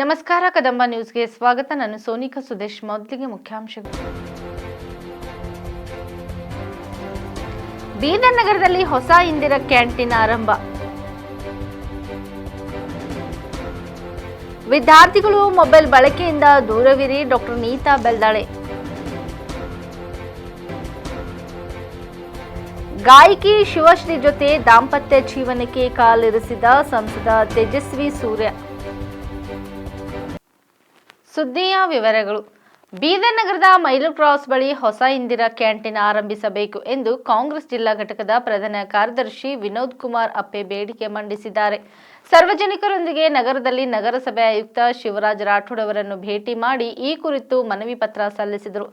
ನಮಸ್ಕಾರ, ಕದಂಬ ನ್ಯೂಸ್ಗೆ ಸ್ವಾಗತ. ನಾನು ಸೋನಿಕಾ ಸುದೇಶ್. ಮೊದಲಿಗೆ ಮುಖ್ಯಾಂಶಗಳು. ಬೀದರ್ ನಗರದಲ್ಲಿ ಹೊಸ ಇಂದಿರಾ ಕ್ಯಾಂಟೀನ್ ಆರಂಭ. ವಿದ್ಯಾರ್ಥಿಗಳು ಮೊಬೈಲ್ ಬಳಕೆಯಿಂದ ದೂರವಿರಿ, ಡಾಕ್ಟರ್ ನೀತಾ ಬೆಲ್ದಾಳೆ. ಗಾಯಕಿ ಶಿವಶ್ರೀ ಜೊತೆ ದಾಂಪತ್ಯ ಜೀವನಕ್ಕೆ ಕಾಲಿರಿಸಿದ ಸಂಸದ ತೇಜಸ್ವಿ ಸೂರ್ಯ. ಸುದ್ದಿಯ ವಿವರಗಳು. ಬೀದರ್ ನಗರದ ಮೈಲು ಕ್ರಾಸ್ ಬಳಿ ಹೊಸ ಇಂದಿರಾ ಕ್ಯಾಂಟೀನ್ ಆರಂಭಿಸಬೇಕು ಎಂದು ಕಾಂಗ್ರೆಸ್ ಜಿಲ್ಲಾ ಘಟಕದ ಪ್ರಧಾನ ಕಾರ್ಯದರ್ಶಿ ವಿನೋದ್ ಕುಮಾರ್ ಅಪ್ಪೆ ಬೇಡಿಕೆ ಮಂಡಿಸಿದ್ದಾರೆ. ಸಾರ್ವಜನಿಕರೊಂದಿಗೆ ನಗರದಲ್ಲಿ ನಗರಸಭೆ ಆಯುಕ್ತ ಶಿವರಾಜ್ ರಾಠೋಡ್ ಅವರನ್ನು ಭೇಟಿ ಮಾಡಿ ಈ ಕುರಿತು ಮನವಿ ಪತ್ರ ಸಲ್ಲಿಸಿದರು.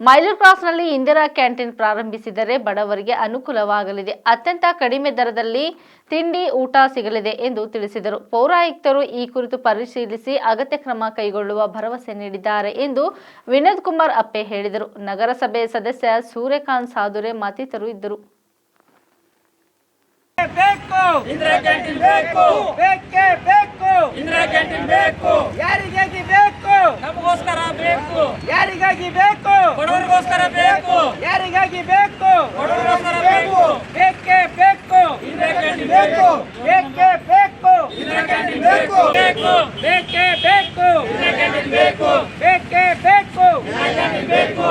ಮೈಲೂರು ಕ್ರಾಸ್ನಲ್ಲಿ ಇಂದಿರಾ ಕ್ಯಾಂಟೀನ್ ಪ್ರಾರಂಭಿಸಿದರೆ ಬಡವರಿಗೆ ಅನುಕೂಲವಾಗಲಿದೆ. ಅತ್ಯಂತ ಕಡಿಮೆ ದರದಲ್ಲಿ ತಿಂಡಿ, ಊಟ ಸಿಗಲಿದೆ ಎಂದು ತಿಳಿಸಿದರು. ಪೌರಾಯುಕ್ತರು ಈ ಕುರಿತು ಪರಿಶೀಲಿಸಿ ಅಗತ್ಯ ಕ್ರಮ ಕೈಗೊಳ್ಳುವ ಭರವಸೆ ನೀಡಿದ್ದಾರೆ ಎಂದು ವಿನೋದ್ ಕುಮಾರ್ ಅಪ್ಪೆ ಹೇಳಿದರು. ನಗರಸಭೆ ಸದಸ್ಯ ಸೂರ್ಯಕಾಂತ್ ಸಾಧುರೆ ಮತ್ತಿತರರು ಇದ್ದರು. ಬೇಕು. ಇಂದಿರಾ ಕ್ಯಾಂಟೀನ್ ಬೇಕು. ಬೇಕೇ ಬೇಕು. ಇಂದಿರಾ ಕ್ಯಾಂಟೀನ್ ಬೇಕು. ಯಾರಿಗಾಗಿ ಬೇಕು? ನಮಗೋಸ್ಕರ ಬೇಕು. ಯಾರಿಗಾಗಿ ಬೇಕು? ಬಡವರಿಗೋಸ್ಕರ ಬೇಕು. ಯಾರಿಗಾಗಿ ಬೇಕು? ಬಡವರಿಗೋಸ್ಕರ ಬೇಕು. ಬೇಕೇ ಬೇಕು. ಇಂದಿರಾ ಕ್ಯಾಂಟೀನ್ ಬೇಕು. ಬೇಕೇ. ಬೇಕು ಇಂದಿರಾ ಕ್ಯಾಂಟೀನ್ ಬೇಕು ಬೇಕು. ಬೇಕು ಇಂದಿರಾ ಕ್ಯಾಂಟೀನ್ ಬೇಕು ಬೇಕೇ ಬೇಕು ಇಂದಿರಾ ಕ್ಯಾಂಟೀನ್ ಬೇಕು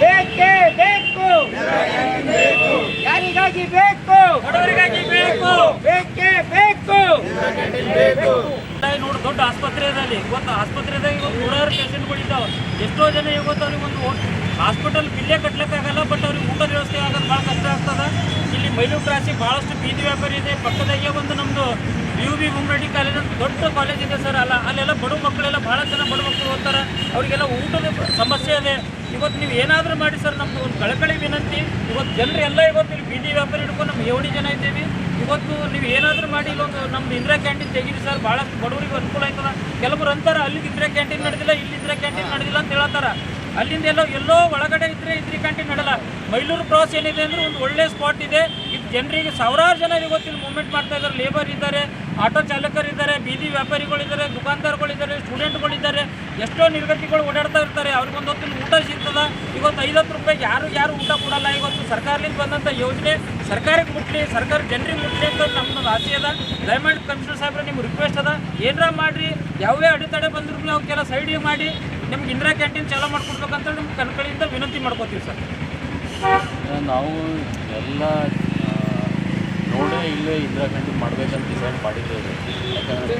ಬೇಕೇ ಬೇಕು ಯಾರಿಗಾಗಿ ಬೇಕು. ಬಡವರಿಗಾಗಿ ಬೇಕು. ಬೇಕೇ ಬೇಕು. ನೋಡು ದೊಡ್ಡ ಆಸ್ಪತ್ರೆ ಇದಲ್ಲಿ ಇವತ್ತು ಆಸ್ಪತ್ರೆದಾಗ ಇವತ್ತು ನೂರಾರು ಪೇಷಂಟ್ಗಳಿದ್ದಾವೆ. ಎಷ್ಟೋ ಜನ ಇವತ್ತು ಅವ್ರಿಗೆ ಒಂದು ಹಾಸ್ಪಿಟಲ್ ಬಿಲ್ಲೇ ಕಟ್ಟಲಕ್ಕಾಗಲ್ಲ ಬಟ್ ಅವ್ರಿಗೆ ಊಟದ ವ್ಯವಸ್ಥೆ ಆಗೋದು ಭಾಳ ಕಷ್ಟ ಆಗ್ತದೆ. ಇಲ್ಲಿ ಮೈಲೂರು ಕ್ರಾಸಿಗೆ ಭಾಳಷ್ಟು ಬೀದಿ ವ್ಯಾಪಾರಿ ಇದೆ. ಪಕ್ಕದಾಗೆ ಒಂದು ನಮ್ಮದು ಯು ಬಿ ಗುಮ್ರಡಿ ಕಾಲೇಜ್ ಅಂತ ದೊಡ್ಡ ಕಾಲೇಜ್ ಇದೆ ಸರ್. ಅಲ್ಲ ಅಲ್ಲೆಲ್ಲ ಬಡ ಮಕ್ಕಳೆಲ್ಲ ಭಾಳ ಜನ ಬಡ ಮಕ್ಕಳು ಓದ್ತಾರೆ. ಅವರಿಗೆಲ್ಲ ಊಟದ ಸಮಸ್ಯೆ ಇದೆ. ಇವತ್ತು ನೀವು ಏನಾದರೂ ಮಾಡಿ ಸರ್ ನಮ್ಮದು ಒಂದು ಕಳಕಳಿ ವಿನಂತಿ. ಇವತ್ತು ಜನರು ಎಲ್ಲ ಇವತ್ತು ಇಲ್ಲಿ ಬೀದಿ ವ್ಯಾಪಾರಿ ಹಿಡ್ಕೊಂಡು ನಮ್ಮ ಏಳು ಜನ ಇದ್ದೀವಿ. ಇವತ್ತು ನೀವು ಏನಾದರೂ ಮಾಡಿ ಇಲ್ಲೊಂದು ನಮ್ದು ಇಂದಿರಾ ಕ್ಯಾಂಟೀನ್ ತೆಗೀರಿ ಸರ್ ಭಾಳ ಬಡವರಿಗೆ ಅನುಕೂಲ ಆಯ್ತದ. ಕೆಲವರು ಅಂತಾರೆ ಅಲ್ಲಿ ಇಂದಿರಾ ಕ್ಯಾಂಟೀನ್ ನಡೆದಿಲ್ಲ ಇಲ್ಲಿ ಇಂದಿರಾ ಕ್ಯಾಂಟೀನ್ ನಡೆದಿಲ್ಲ ಅಂತ ಹೇಳ್ತಾರ. ಅಲ್ಲಿಂದ ಎಲ್ಲೋ ಎಲ್ಲೋ ಒಳಗಡೆ ಇದ್ರೆ ಇಂದಿರಾ ಕ್ಯಾಂಟೀನ್ ನಡೆಯಲ್ಲ ಮೈಲೂರು ಕ್ರಾಸ್ ಏನಿದೆ ಅಂದ್ರೆ ಒಂದು ಒಳ್ಳೆ ಸ್ಪಾಟ್ ಇದು. ಜನರಿಗೆ ಸಾವಿರಾರು ಜನ ಇವತ್ತಿನ ಮೂವ್ಮೆಂಟ್ ಮಾಡ್ತಾ ಇದ್ದಾರೆ ಲೇಬರ್ ಇದ್ದಾರೆ ಆಟೋ ಚಾಲಕರಿದ್ದಾರೆ ಬೀದಿ ವ್ಯಾಪಾರಿಗಳಿದ್ದಾರೆ ದುಕಾನ್ದಾರ್ಗಳಿದ್ದಾರೆ ಸ್ಟೂಡೆಂಟ್ಗಳಿದ್ದಾರೆ ಎಷ್ಟೋ ನಿರ್ಗತಿಗಳು ಓಡಾಡ್ತಾ ಇರ್ತಾರೆ. ಅವ್ರಿಗೊಂದು ಹೊತ್ತಿನ ಊಟ ಸಿಗ್ತದೆ. ಇವತ್ತು ಐವತ್ತು ರೂಪಾಯಿಗೆ ಯಾರು ಯಾರು ಊಟ ಕೊಡಲ್ಲ. ಇವತ್ತು ಸರ್ಕಾರದಿಂದ ಬಂದಂಥ ಯೋಜನೆ ಸರ್ಕಾರಕ್ಕೆ ಮುಟ್ಲಿ, ಸರ್ಕಾರ ಜನರಿಗೆ ಮುಟ್ಲಿ ಅಂತ ನಮ್ಮದು ಆಸೆ ಅದ. ಡೈಮಂಡ್ ಕಮಿಷನರ್ ಸಾಹೇಬ್ರ, ನಿಮ್ಗೆ ರಿಕ್ವೆಸ್ಟ್ ಅದ. ಏನಾರ ಮಾಡಿರಿ. ಯಾವ್ಯಾವ ಅಡೆತಡೆ ಬಂದ್ರು ಅವಕ್ಕೆಲ್ಲ ಸೈಡ್ ಮಾಡಿ ನಿಮ್ಗೆ ಇಂದಿರಾ ಕ್ಯಾಂಟೀನ್ ಚಾಲೂ ಮಾಡ್ಕೊಡ್ಬೇಕಂತ ನಿಮ್ಗೆ ಕಣ್ಕಳಿಯಿಂದ ವಿನಂತಿ ಮಾಡ್ಕೋತೀವಿ ಸರ್. ನಾವು ಎಲ್ಲ ನೋಡೇ ಇಲ್ಲೇ ಇಂದಿರಾ ಕ್ಯಾಂಟೀನ್ ಮಾಡ್ಬೇಕಂತ ಡಿಸೈಡ್ ಮಾಡಿದ್ದೆ ಯಾಕಂದರೆ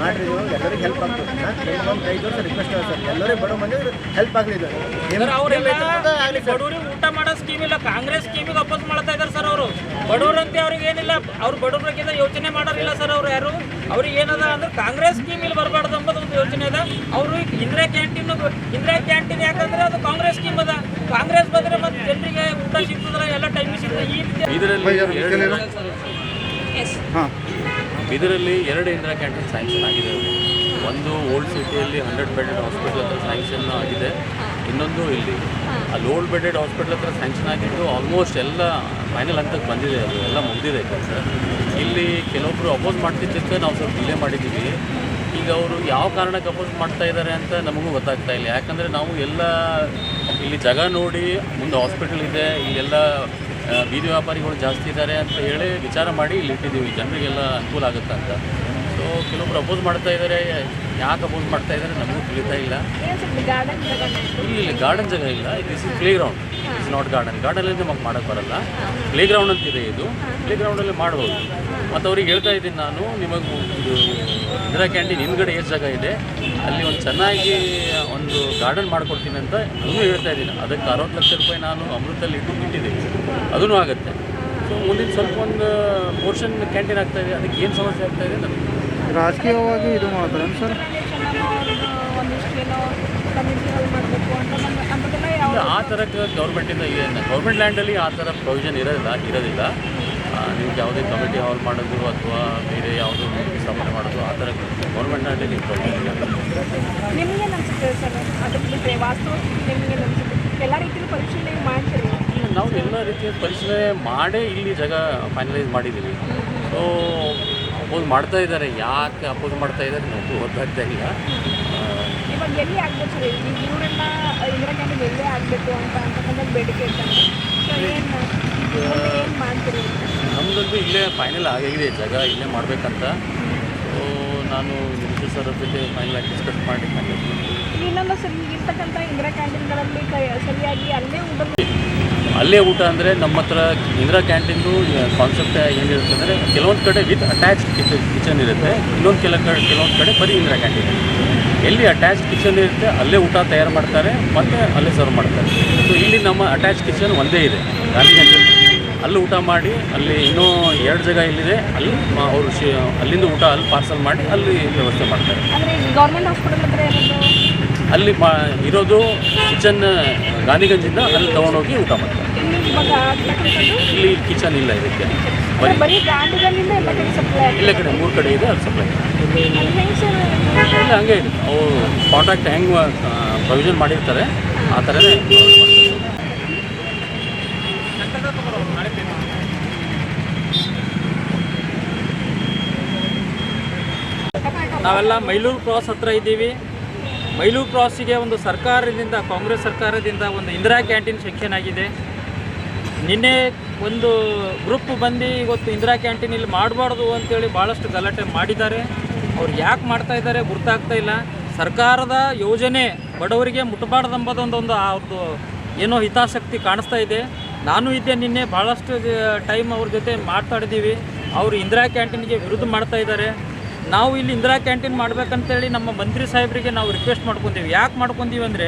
ಮಾಡಿರಿ ಎಲ್ಲರಿಗೂ ಹೆಲ್ಪ್ ಆಗ್ತದೆ ಒಂದು ಕೈ ಜೋಡಿಸಿ ರಿಕ್ವೆಸ್ಟ್ ಆಗ ಸರ್. ಎಲ್ಲರಿಗೂ ಬಡವ ಮಂದಿ ಹೆಲ್ಪ್ ಆಗಲಿ ಇದು. ಸರ್ ಅವರೆಲ್ಲ ಬಡವರಿಗೆ ಊಟ ಮಾಡೋ ಸ್ಕೀಮ್ ಇಲ್ಲ. ಕಾಂಗ್ರೆಸ್ ಸ್ಕೀಮಿಗೆ ಅಪೋಸ್ ಮಾಡ್ತಾ ಇದ್ದಾರೆ ಸರ್ ಅವರು. ಬಡವರಂತೆ ಅವ್ರಿಗೆ ಏನಿಲ್ಲ. ಅವ್ರು ಬಡವ್ರಿಗಿಂತ ಯೋಚನೆ ಮಾಡೋರಿಲ್ಲ ಸರ್ ಅವ್ರು ಯಾರು. ಅವ್ರಿಗೆ ಏನದ ಅಂದ್ರೆ ಕಾಂಗ್ರೆಸ್ ಸ್ಕೀಮ್ ಇಲ್ಲಿ ಬರಬಾರ್ದು ಅಂಬೋದು ಒಂದು ಯೋಚನೆ ಅದ ಅವರು ಇಂದಿರಾ ಕ್ಯಾಂಟೀನ್ ಇಂದಿರಾ ಕ್ಯಾಂಟೀನ್ ಯಾಕಂದ್ರೆ ಅದು ಕಾಂಗ್ರೆಸ್ ಸ್ಕೀಮ್ ಅದ. ಕಾಂಗ್ರೆಸ್ ಬಂದ್ರೆ ಮತ್ತೆ ಜನರಿಗೆ ಊಟ ಸಿಗ್ತದಲ್ಲ ಎಲ್ಲ ಟೈಮ್ ಸಿಗ್ತದೆ. ಈ ರೀತಿ ಬೀದರಲ್ಲಿ ಎರಡು ಇಂದಿರಾ ಕ್ಯಾಂಟೀನ್ ಸ್ಯಾಂಕ್ಷನ್ ಆಗಿದೆ. ಒಂದು ಓಲ್ಡ್ ಸಿಟಿಯಲ್ಲಿ ಹಂಡ್ರೆಡ್ ಬೆಡ್ ಹಾಸ್ಪಿಟಲ್ ಹತ್ರ ಸ್ಯಾಂಕ್ಷನ್ ಆಗಿದೆ. ಇನ್ನೊಂದು ಇಲ್ಲಿ. ಅಲ್ಲಿ ಓಲ್ಡ್ ಬೆಡೆಡ್ ಹಾಸ್ಪಿಟಲ್ ಹತ್ರ ಸ್ಯಾಂಕ್ಷನ್ ಆಗಿದ್ದು ಆಲ್ಮೋಸ್ಟ್ ಎಲ್ಲ ಫೈನಲ್ ಹಂತಕ್ಕೆ ಬಂದಿದೆ ಅದು, ಎಲ್ಲ ಮುಗಿದಿದೆ ಕೆಲಸ ಇಲ್ಲಿ ಕೆಲವೊಬ್ಬರು ಅಪೋಸ್ ಮಾಡ್ತಿದ್ದಕ್ಕೆ ನಾವು ಸ್ವಲ್ಪ ಡಿಲೇ ಮಾಡಿದ್ದೀವಿ. ಈಗ ಅವರು ಯಾವ ಕಾರಣಕ್ಕೆ ಅಪೋಸ್ ಮಾಡ್ತಾ ಇದ್ದಾರೆ ಅಂತ ನಮಗೂ ಗೊತ್ತಾಗ್ತಾ ಇಲ್ಲ. ಯಾಕಂದರೆ ನಾವು ಎಲ್ಲ ಇಲ್ಲಿ ಜಾಗ ನೋಡಿ, ಮುಂದೆ ಹಾಸ್ಪಿಟಲ್ ಇದೆ, ಇಲ್ಲೆಲ್ಲ ಬೀದಿ ವ್ಯಾಪಾರಿಗಳು ಜಾಸ್ತಿ ಇದ್ದಾರೆ ಅಂತ ಹೇಳಿ ವಿಚಾರ ಮಾಡಿ ಇಲ್ಲಿ ಇಟ್ಟಿದ್ದೀವಿ. ಜನರಿಗೆಲ್ಲ ಅನುಕೂಲ ಆಗುತ್ತೆ ಅಂತ. ಸೊ ಕೆಲವೊಬ್ರು ಅಪೋಸ್ ಮಾಡ್ತಾ ಇದ್ದಾರೆ ಯಾಕೆ ಅಪೋಸ್ ಮಾಡ್ತಾ ಇದ್ದಾರೆ ನಮಗೂ ತಿಳಿತಾ ಇಲ್ಲ. ಇಲ್ಲಿ ಇಲ್ಲಿ ಗಾರ್ಡನ್ ಜಾಗ ಇಲ್ಲ. It is playground is not garden garden ಅಲ್ಲಿ ನಮಗೆ ಮಾಡೋಕ್ಕೆ ಬರಲ್ಲ. ಪ್ಲೇ ಗ್ರೌಂಡ್ ಅಂತಿದೆ ಇದು. ಪ್ಲೇ ಗ್ರೌಂಡಲ್ಲಿ ಮಾಡ್ಬೋದು. ಮತ್ತು ಅವ್ರಿಗೆ ಹೇಳ್ತಾ ಇದ್ದೀನಿ ನಾನು ನಿಮಗೆ ಇದು ಇಂದಿರಾ ಕ್ಯಾಂಟೀನ್ ಹಿಂದ್ಗಡೆ ಎಷ್ಟು ಜಾಗ ಇದೆ. ಅಲ್ಲಿ ಒಂದು ಚೆನ್ನಾಗಿ ಒಂದು ಗಾರ್ಡನ್ ಮಾಡಿಕೊಡ್ತೀನಿ ಅಂತ ಅದನ್ನು ಹೇಳ್ತಾ ಇದ್ದೀನಿ. ಅದಕ್ಕೆ ಅರವತ್ತು ಲಕ್ಷ ರೂಪಾಯಿ ನಾನು ಅಮೃತಲ್ಲಿ ಇಟ್ಟು ಬಿಟ್ಟಿದ್ದೀನಿ ಅದೂ ಆಗುತ್ತೆ. ಸೊ ಮುಂದಿನ ಸ್ವಲ್ಪ ಒಂದು ಪೋರ್ಷನ್ ಕ್ಯಾಂಟೀನ್ ಆಗ್ತಾಯಿದೆ ಅದಕ್ಕೆ ಏನು ಸಮಸ್ಯೆ ಆಗ್ತಾಯಿದೆ ಇದೆ ನನಗೆ ರಾಜಕೀಯವಾಗಿ ಇದು ಮಾಡ್ತಾರೆ ಸರ್? ಆ ಥರಕ್ಕೆ ಗೌರ್ಮೆಂಟಿಂದ ಏನು ಗೌರ್ಮೆಂಟ್ ಲ್ಯಾಂಡಲ್ಲಿ ಆ ಥರ ಪ್ರೊವಿಷನ್ ಇರೋದಿಲ್ಲ ಇರೋದಿಲ್ಲ. ನಿಮ್ಗೆ ನೀವು ಯಾವುದೇ ಕಮಿಟಿ ಹಾಲ್ ಮಾಡೋದು ಅಥವಾ ಬೇರೆ ಯಾವುದೋ ಸ್ಥಾಪನೆ ಮಾಡೋದು ಆ ಥರ ಗೌರ್ಮೆಂಟ್ ಲ್ಯಾಂಡಲ್ಲಿ ಪ್ರೊವಿಷನ್ ನಾವು ಎಲ್ಲ ರೀತಿಯ ಪರಿಶೀಲನೆ ಮಾಡೇ ಇಲ್ಲಿ ಜಾಗ ಫೈನಲೈಸ್ ಮಾಡಿದ್ದೀವಿ. ಸೊ ಅಪೋಸ್ ಮಾಡ್ತಾ ಇದ್ದಾರೆ. ಯಾಕೆ ಅಪೋಸ್ ಮಾಡ್ತಾ ಇದ್ದಾರೆ ನಮಗೆ ಗೊತ್ತಾಗ್ತಾ ಇಲ್ಲ. ಇವಾಗ ಎಲ್ಲಿ ಆಗಬೇಕು ಸರ್? ಈಗ ಇವರೆಲ್ಲ ಇಂದಿರಾ ಕ್ಯಾಂಟೀನ್ ಎಲ್ಲೇ ಆಗಬೇಕು ಅಂತ ಅಂತಕ್ಕಂಥ ಬೇಡಿಕೆ ಇರ್ತಾರೆ ಏನು ಮಾಡ್ತೀರಿ? ನಮ್ಮದಂತೂ ಇಲ್ಲೇ ಫೈನಲ್ ಆಗಿದೆ ಜಾಗ ಇಲ್ಲೇ ಮಾಡಬೇಕಂತ. ಸೊ ನಾನು ನಿಮಿಷ ಸರ್ ಜೊತೆ ಫೈನಲ್ ಆಗಿ ಡಿಸ್ಕಸ್ ಮಾಡಿ ಇನ್ನೊಂದು ಸರಿ ಈಗ ಇರ್ತಕ್ಕಂಥ ಇಂದಿರಾ ಕ್ಯಾಂಟೀನ್ಗಳಲ್ಲಿ ಸರಿಯಾಗಿ ಅಲ್ಲೇ ಊಟ ಅಲ್ಲೇ ಊಟ ಅಂದರೆ ನಮ್ಮ ಹತ್ರ ಇಂದಿರಾ ಕ್ಯಾಂಟೀನ್ದು ಕಾನ್ಸೆಪ್ಟ್ ಏನಿರುತ್ತೆ ಅಂದರೆ ಕೆಲವೊಂದು ಕಡೆ ವಿತ್ ಅಟ್ಯಾಚ್ಡ್ ಕಿಚನ್ ಇರುತ್ತೆ. ಇನ್ನೊಂದು ಕೆಲ ಕಡೆ, ಕೆಲವೊಂದು ಕಡೆ ಬರೀ ಇಂದಿರಾ ಕ್ಯಾಂಟೀನ್ ಎಲ್ಲಿ ಅಟ್ಯಾಚ್ ಕಿಚನ್ ಇರುತ್ತೆ, ಅಲ್ಲೇ ಊಟ ತಯಾರು ಮಾಡ್ತಾರೆ ಮತ್ತು ಅಲ್ಲೇ ಸರ್ವ್ ಮಾಡ್ತಾರೆ. ಸೊ ಇಲ್ಲಿ ನಮ್ಮ ಅಟ್ಯಾಚ್ ಕಿಚನ್ ಒಂದೇ ಇದೆ ಗಾಂಧಿಗಂಜಲ್ಲಿ ಅಲ್ಲಿ. ಊಟ ಮಾಡಿ, ಅಲ್ಲಿ ಇನ್ನೂ ಎರಡು ಜಾಗ ಇಲ್ಲಿದೆ, ಅಲ್ಲಿ ಅವರು ಅಲ್ಲಿಂದ ಊಟ ಅಲ್ಲಿ ಪಾರ್ಸಲ್ ಮಾಡಿ, ಅಲ್ಲಿ ವ್ಯವಸ್ಥೆ ಮಾಡ್ತಾರೆ. ಅಲ್ಲಿ ಮಾ ಇರೋದು ಕಿಚನ್ ಗಾಂಧಿಗಂಜಿಂದ ಅಲ್ಲಿ ತೊಗೊಂಡೋಗಿ ಊಟ ಮಾಡ್ತಾರೆ. ಇಲ್ಲಿ ಇಲ್ಲಿ ಕಿಚನ್ ಇಲ್ಲ ಇದಕ್ಕೆ. ಬರಿ ಎಲ್ಲ ಕಡೆ ಸಪ್ಲೈ ಎಲ್ಲ ಕಡೆ ಮೂರು ಕಡೆ ಇದೆ ಅಲ್ಲಿ ಸಪ್ಲೈ ಇಲ್ಲ ಹಂಗೆ ಇದೆ. ಅವು ಕಾಂಟ್ರಾಕ್ಟ್ ಹೆಂಗೆ ಪ್ರೊವಿಷನ್ ಮಾಡಿರ್ತಾರೆ ಆ ಥರನೇ ನಾವೆಲ್ಲ ಮೈಲೂರು ಕ್ರಾಸ್ ಹತ್ರ ಇದ್ದೀವಿ. ಮೈಲೂರು ಕ್ರಾಸಿಗೆ ಒಂದು ಸರ್ಕಾರದಿಂದ, ಕಾಂಗ್ರೆಸ್ ಸರ್ಕಾರದಿಂದ ಒಂದು ಇಂದಿರಾ ಕ್ಯಾಂಟೀನ್ ಸೆಕ್ಷನ್ ಆಗಿದೆ. ನಿನ್ನೆ ಒಂದು ಗ್ರೂಪ್ ಬಂದು ಇವತ್ತು ಇಂದಿರಾ ಕ್ಯಾಂಟೀನ್ ಇಲ್ಲಿ ಮಾಡಬಾರ್ದು ಅಂತೇಳಿ ಭಾಳಷ್ಟು ಗಲಾಟೆ ಮಾಡಿದ್ದಾರೆ. ಅವ್ರು ಯಾಕೆ ಮಾಡ್ತಾ ಇದ್ದಾರೆ ಗೊತ್ತಾಗ್ತಾ ಇಲ್ಲ. ಸರ್ಕಾರದ ಯೋಜನೆ ಬಡವರಿಗೆ ಮುಟ್ಟಬಾರ್ದಂಬದೊಂದೊಂದು ಅವ್ರದ್ದು ಏನೋ ಹಿತಾಸಕ್ತಿ ಕಾಣಿಸ್ತಾ ಇದೆ. ನಾನು ಇದ್ದೆ ನಿನ್ನೆ ಭಾಳಷ್ಟು ಟೈಮ್ ಅವ್ರ ಜೊತೆ ಮಾತಾಡಿದ್ದೀವಿ. ಅವರು ಇಂದಿರಾ ಕ್ಯಾಂಟೀನ್ಗೆ ವಿರುದ್ಧ ಮಾಡ್ತಾ ಇದ್ದಾರೆ. ನಾವು ಇಲ್ಲಿ ಇಂದಿರಾ ಕ್ಯಾಂಟೀನ್ ಮಾಡ್ಬೇಕಂತೇಳಿ ನಮ್ಮ ಮಂತ್ರಿ ಸಾಹೇಬರಿಗೆ ನಾವು ರಿಕ್ವೆಸ್ಟ್ ಮಾಡ್ಕೊತೀವಿ. ಯಾಕೆ ಮಾಡ್ಕೊಂತೀವಿ ಅಂದರೆ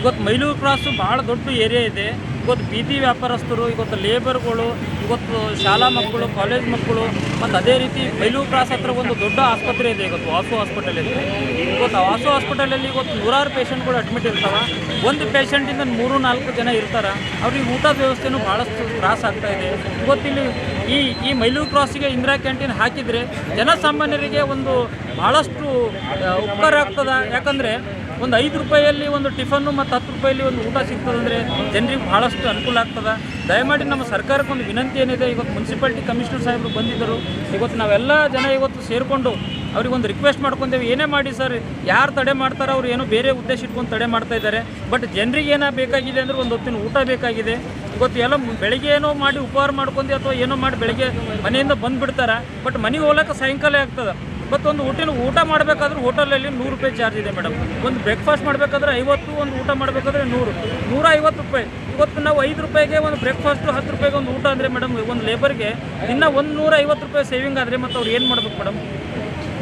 ಇವತ್ತು ಮೈಲೂರು ಕ್ರಾಸು ಭಾಳ ದೊಡ್ಡ ಏರಿಯಾ ಇದೆ. ಇವತ್ತು ಬೀದಿ ವ್ಯಾಪಾರಸ್ಥರು, ಇವತ್ತು ಲೇಬರ್ಗಳು ಇವತ್ತು ಶಾಲಾ ಮಕ್ಕಳು ಕಾಲೇಜ್ ಮಕ್ಕಳು, ಮತ್ತು ಅದೇ ರೀತಿ ಮೈಲೂರು ಕ್ರಾಸ್ ಹತ್ರ ಒಂದು ದೊಡ್ಡ ಆಸ್ಪತ್ರೆ ಇದೆ ಇವತ್ತು ವಾಸು ಹಾಸ್ಪಿಟಲ್ ಇದೆ ಇವತ್ತು ವಾಸು ಹಾಸ್ಪಿಟಲಲ್ಲಿ ಇವತ್ತು ನೂರಾರು ಪೇಷಂಟ್ಗಳು ಅಡ್ಮಿಟ್ ಇರ್ತಾವೆ. ಒಂದು ಪೇಷಂಟಿಂದ ಮೂರು, ನಾಲ್ಕು ಜನ ಇರ್ತಾರೆ. ಅವ್ರಿಗೆ ಊಟದ ವ್ಯವಸ್ಥೆನೂ ಭಾಳಷ್ಟು ತ್ರಾಸ ಆಗ್ತಾ ಇದೆ. ಇವತ್ತಿಲ್ಲಿ ಈ ಈ ಮೈಲೂರು ಕ್ರಾಸಿಗೆ ಇಂದಿರಾ ಕ್ಯಾಂಟೀನ್ ಹಾಕಿದರೆ ಜನಸಾಮಾನ್ಯರಿಗೆ ಒಂದು ಭಾಳಷ್ಟು ಉಪಕಾರ ಆಗ್ತದೆ. ಯಾಕಂದರೆ ಒಂದು ಐದು ರೂಪಾಯಿಯಲ್ಲಿ ಒಂದು ಟಿಫನ್ನು ಮತ್ತು ಹತ್ತು ರೂಪಾಯಲ್ಲಿ ಒಂದು ಊಟ ಸಿಗ್ತದಂದರೆ ಜನರಿಗೆ ಭಾಳಷ್ಟು ಅನುಕೂಲ ಆಗ್ತದೆ? ದಯಮಾಡಿ ನಮ್ಮ ಸರ್ಕಾರಕ್ಕೆ ಒಂದು ವಿನಂತಿ ಏನಿದೆ, ಇವತ್ತು ಮುನ್ಸಿಪಾಲ್ಟಿ ಕಮಿಷನರ್ ಸಾಹೇಬರು ಬಂದಿದ್ದರು. ಇವತ್ತು ನಾವೆಲ್ಲ ಜನ ಇವತ್ತು ಸೇರಿಕೊಂಡು ಅವ್ರಿಗೆ ಒಂದು ರಿಕ್ವೆಸ್ಟ್ ಮಾಡ್ಕೊಂತೇವೆ ಏನೇ ಮಾಡಿ ಸರ್ ಯಾರು ತಡೆ ಮಾಡ್ತಾರೆ ಅವ್ರು ಏನೋ ಬೇರೆ ಉದ್ದೇಶ ಇಟ್ಕೊಂಡು ತಡೆ ಮಾಡ್ತಾ ಇದ್ದಾರೆ. ಬಟ್ ಜನರಿಗೆ ಏನೋ ಬೇಕಾಗಿದೆ ಅಂದರೆ ಒಂದು ಹೊತ್ತಿನ ಊಟ ಬೇಕಾಗಿದೆ. ಇವತ್ತು ಎಲ್ಲ ಬೆಳಿಗ್ಗೆ ಏನೋ ಮಾಡಿ ಉಪಹಾರ ಮಾಡ್ಕೊಂಡು ಅಥವಾ ಏನೋ ಮಾಡಿ ಬೆಳಿಗ್ಗೆ ಮನೆಯಿಂದ ಬಂದುಬಿಡ್ತಾರೆ. ಬಟ್ ಮನೆಗೆ ಹೋಗ್ಲಕ್ಕೆ ಸಾಯಂಕಾಲ ಆಗ್ತದೆ. ಮತ್ತು ಒಂದು ಊಟಿನ ಊಟ ಮಾಡಬೇಕಾದ್ರೆ ಹೋಟೆಲಲ್ಲಿ ನೂರು ರೂಪಾಯಿ ಚಾರ್ಜ್ ಇದೆ ಮೇಡಮ್. ಒಂದು ಬ್ರೇಕ್ಫಾಸ್ಟ್ ಮಾಡಬೇಕಾದ್ರೆ ಐವತ್ತು, ಒಂದು ಊಟ ಮಾಡಬೇಕಾದ್ರೆ ನೂರು. ನೂರ ಐವತ್ತು ರೂಪಾಯಿ. ಇವತ್ತು ನಾವು ಐದು ರೂಪಾಯಿಗೆ ಒಂದು ಬ್ರೇಕ್ಫಾಸ್ಟು ಹತ್ತು ರೂಪಾಯಿಗೆ ಒಂದು ಊಟ ಅಂದರೆ ಮೇಡಮ್, ಒಂದು ಲೇಬರ್ಗೆ ಇನ್ನೂ ಒಂದು ನೂರ ರೂಪಾಯಿ ಸೇವಿಂಗ್ ಆದರೆ ಮತ್ತು ಅವ್ರು ಏನು ಮಾಡ್ಬೇಕು ಮೇಡಮ್?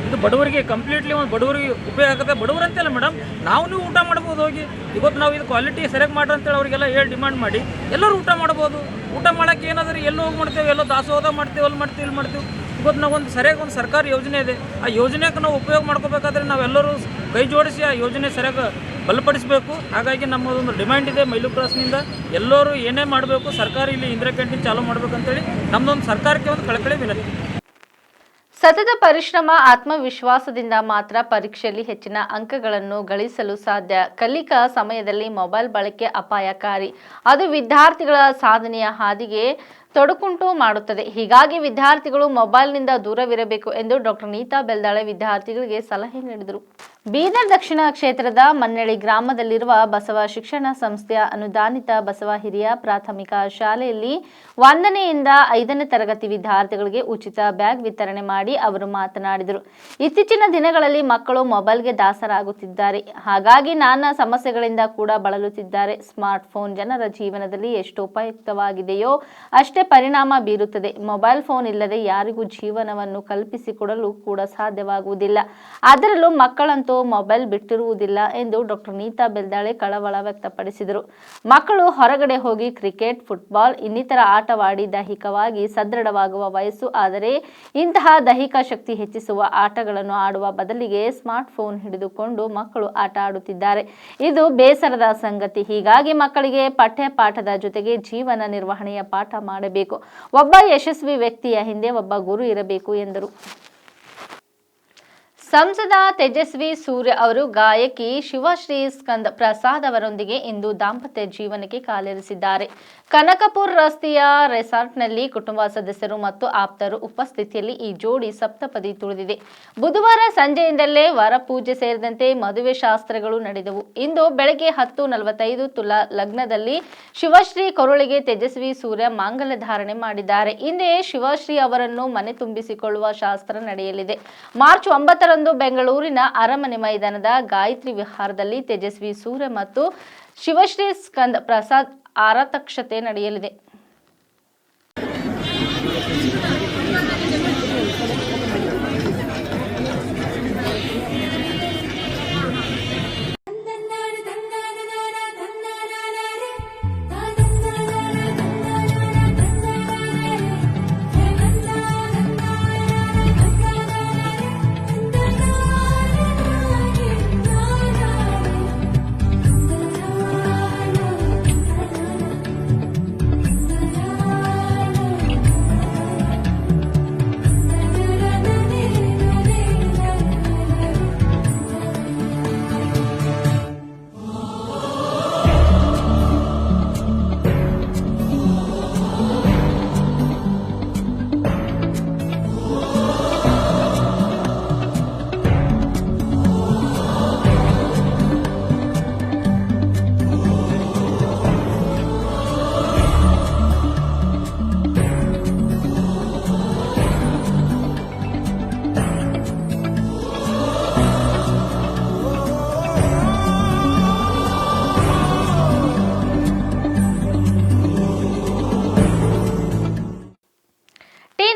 ಇದು ಬಡವರಿಗೆ ಕಂಪ್ಲೀಟ್ಲಿ ಒಂದು ಬಡವರಿಗೆ ಉಪಯೋಗ ಆಗುತ್ತೆ. ಬಡವರು ಅಂತಲ್ಲ ಮೇಡಮ್, ನಾವು ನೀವು ಊಟ ಮಾಡ್ಬೋದು ಹೋಗಿ. ಇವತ್ತು ನಾವು ಇದು ಕ್ವಾಲಿಟಿ ಸರಿಯಾಗಿ ಮಾಡ್ರಿ ಅಂತೇಳಿ ಅವರಿಗೆಲ್ಲ ಹೇಳಿ ಡಿಮಾಂಡ್ ಮಾಡಿ ಎಲ್ಲರೂ ಊಟ ಮಾಡ್ಬೋದು. ಊಟ ಮಾಡೋಕ್ಕೆ ಏನಾದರೂ ಎಲ್ಲೋ ಹೋಗಿ ಮಾಡ್ತೇವೆ, ಎಲ್ಲೋ ದಾಸೋಹ ಮಾಡ್ತೇವೆ, ಅಲ್ಲಿ ಮಾಡ್ತೀವಿ, ಇಲ್ಲಿ ಮಾಡ್ತೀವಿ. ಇವತ್ತು ಒಂದು ಸರಿಯಾಗಿ ಒಂದು ಸರ್ಕಾರಿ ಯೋಜನೆ ಇದೆ. ಆ ಯೋಜನೆಗೆ ನಾವು ಉಪಯೋಗ ಮಾಡ್ಕೋಬೇಕಾದ್ರೆ ನಾವೆಲ್ಲರೂ ಕೈ ಜೋಡಿಸಿ ಆ ಯೋಜನೆ ಸರಿಯಾಗಿ ಬಲಪಡಿಸಬೇಕು. ಹಾಗಾಗಿ ನಮ್ಮದೊಂದು ಡಿಮ್ಯಾಂಡ್ ಇದೆ ಮೈಲು ಕ್ರಾಸ್ನಿಂದ. ಎಲ್ಲರೂ ಏನೇ ಮಾಡಬೇಕು ಸರ್ಕಾರ ಇಲ್ಲಿ ಇಂದಿರಾ ಕ್ಯಾಂಟೀನ್ ಚಾಲೂ ಮಾಡಬೇಕಂತೇಳಿ ನಮ್ಮದೊಂದು ಸರ್ಕಾರಕ್ಕೆ ಒಂದು ಕಳಕಳಿ ವಿನಂತಿ. ಸತತ ಪರಿಶ್ರಮ, ಆತ್ಮವಿಶ್ವಾಸದಿಂದ ಮಾತ್ರ ಪರೀಕ್ಷೆಯಲ್ಲಿ ಹೆಚ್ಚಿನ ಅಂಕಗಳನ್ನು ಗಳಿಸಲು ಸಾಧ್ಯ. ಕಲಿಕಾ ಸಮಯದಲ್ಲಿ ಮೊಬೈಲ್ ಬಳಕೆ ಅಪಾಯಕಾರಿ. ಅದು ವಿದ್ಯಾರ್ಥಿಗಳ ಸಾಧನೆಯ ಹಾದಿಗೆ ತೊಡಕುಂಟು ಮಾಡುತ್ತದೆ. ಹೀಗಾಗಿ ವಿದ್ಯಾರ್ಥಿಗಳು ಮೊಬೈಲ್ನಿಂದ ದೂರವಿರಬೇಕು ಎಂದು ಡಾಕ್ಟರ್ ನೀತಾ ಬೆಲ್ದಾಳೆ ವಿದ್ಯಾರ್ಥಿಗಳಿಗೆ ಸಲಹೆ ನೀಡಿದರು. ಬೀದರ್ ದಕ್ಷಿಣ ಕ್ಷೇತ್ರದ ಮನ್ನಳ್ಳಿ ಗ್ರಾಮದಲ್ಲಿರುವ ಬಸವ ಶಿಕ್ಷಣ ಸಂಸ್ಥೆಯ ಅನುದಾನಿತ ಬಸವ ಹಿರಿಯ ಪ್ರಾಥಮಿಕ ಶಾಲೆಯಲ್ಲಿ ಒಂದನೆಯಿಂದ ಐದನೇ ತರಗತಿ ವಿದ್ಯಾರ್ಥಿಗಳಿಗೆ ಉಚಿತ ಬ್ಯಾಗ್ ವಿತರಣೆ ಮಾಡಿ ಅವರು ಮಾತನಾಡಿದರು. ಇತ್ತೀಚಿನ ದಿನಗಳಲ್ಲಿ ಮಕ್ಕಳು ಮೊಬೈಲ್ಗೆ ದಾಸರಾಗುತ್ತಿದ್ದಾರೆ. ಹಾಗಾಗಿ ನಾನಾ ಸಮಸ್ಯೆಗಳಿಂದ ಕೂಡ ಬಳಲುತ್ತಿದ್ದಾರೆ. ಸ್ಮಾರ್ಟ್ಫೋನ್ ಜನರ ಜೀವನದಲ್ಲಿ ಎಷ್ಟು ಉಪಯುಕ್ತವಾಗಿದೆಯೋ ಅಷ್ಟೇ ಪರಿಣಾಮ ಬೀರುತ್ತದೆ. ಮೊಬೈಲ್ ಫೋನ್ ಇಲ್ಲದೆ ಯಾರಿಗೂ ಜೀವನವನ್ನು ಕಲ್ಪಿಸಿಕೊಡಲು ಕೂಡ ಸಾಧ್ಯವಾಗುವುದಿಲ್ಲ. ಅದರಲ್ಲೂ ಮಕ್ಕಳಂತೂ ಮೊಬೈಲ್ ಬಿಟ್ಟಿರುವುದಿಲ್ಲ ಎಂದು ಡಾಕ್ಟರ್ ನೀತಾ ಬೆಲ್ದಾಳೆ ಕಳವಳ ವ್ಯಕ್ತಪಡಿಸಿದರು. ಮಕ್ಕಳು ಹೊರಗಡೆ ಹೋಗಿ ಕ್ರಿಕೆಟ್, ಫುಟ್ಬಾಲ್, ಇನ್ನಿತರ ಆಟವಾಡಿ ದೈಹಿಕವಾಗಿ ಸದೃಢವಾಗುವ ವಯಸ್ಸು, ಆದರೆ ಇಂತಹ ದೈಹಿಕ ಶಕ್ತಿ ಹೆಚ್ಚಿಸುವ ಆಟಗಳನ್ನು ಆಡುವ ಬದಲಿಗೆ ಸ್ಮಾರ್ಟ್ ಫೋನ್ ಹಿಡಿದುಕೊಂಡು ಮಕ್ಕಳು ಆಟ ಆಡುತ್ತಿದ್ದಾರೆ. ಇದು ಬೇಸರದ ಸಂಗತಿ. ಹೀಗಾಗಿ ಮಕ್ಕಳಿಗೆ ಪಠ್ಯ ಪಾಠದ ಜೊತೆಗೆ ಜೀವನ ನಿರ್ವಹಣೆಯ ಪಾಠ ಮಾಡಬೇಕು ಒಬ್ಬ ಯಶಸ್ವಿ ವ್ಯಕ್ತಿಯ ಹಿಂದೆ ಒಬ್ಬ ಗುರು ಇರಬೇಕು ಎಂದರು. ಸಂಸದ ತೇಜಸ್ವಿ ಸೂರ್ಯ ಅವರು ಗಾಯಕಿ ಶಿವಶ್ರೀ ಸ್ಕಂದ್ ಪ್ರಸಾದ್ ಅವರೊಂದಿಗೆ ಇಂದು ದಾಂಪತ್ಯ ಜೀವನಕ್ಕೆ ಕಾಲಿರಿಸಿದ್ದಾರೆ. ಕನಕಪುರ ರಸ್ತೆಯ ರೆಸಾರ್ಟ್ನಲ್ಲಿ ಕುಟುಂಬ ಸದಸ್ಯರು ಮತ್ತು ಆಪ್ತರು ಉಪಸ್ಥಿತಿಯಲ್ಲಿ ಈ ಜೋಡಿ ಸಪ್ತಪದಿ ತುಳಿದಿದೆ. ಬುಧವಾರ ಸಂಜೆಯಿಂದಲೇ ವರಪೂಜೆ ಸೇರಿದಂತೆ ಮದುವೆ ಶಾಸ್ತ್ರಗಳು ನಡೆದವು. ಇಂದು ಬೆಳಗ್ಗೆ ಹತ್ತು ನಲವತ್ತೈದು ತುಲಾ ಲಗ್ನದಲ್ಲಿ ಶಿವಶ್ರೀ ಕೊರಳಿಗೆ ತೇಜಸ್ವಿ ಸೂರ್ಯ ಮಾಂಗಲ್ಯ ಧಾರಣೆ ಮಾಡಿದ್ದಾರೆ. ಹಿಂದೆ ಶಿವಶ್ರೀ ಅವರನ್ನು ಮನೆ ತುಂಬಿಸಿಕೊಳ್ಳುವ ಶಾಸ್ತ್ರ ನಡೆಯಲಿದೆ. ಮಾರ್ಚ್ ಒಂಬತ್ತರಂದು ಬೆಂಗಳೂರಿನ ಅರಮನೆ ಮೈದಾನದ ಗಾಯತ್ರಿ ವಿಹಾರದಲ್ಲಿ ತೇಜಸ್ವಿ ಸೂರ್ಯ ಮತ್ತು ಶಿವಶ್ರೀ ಸ್ಕಂದ್ ಪ್ರಸಾದ್ ಆರತಕ್ಷತೆ ನಡೆಯಲಿದೆ.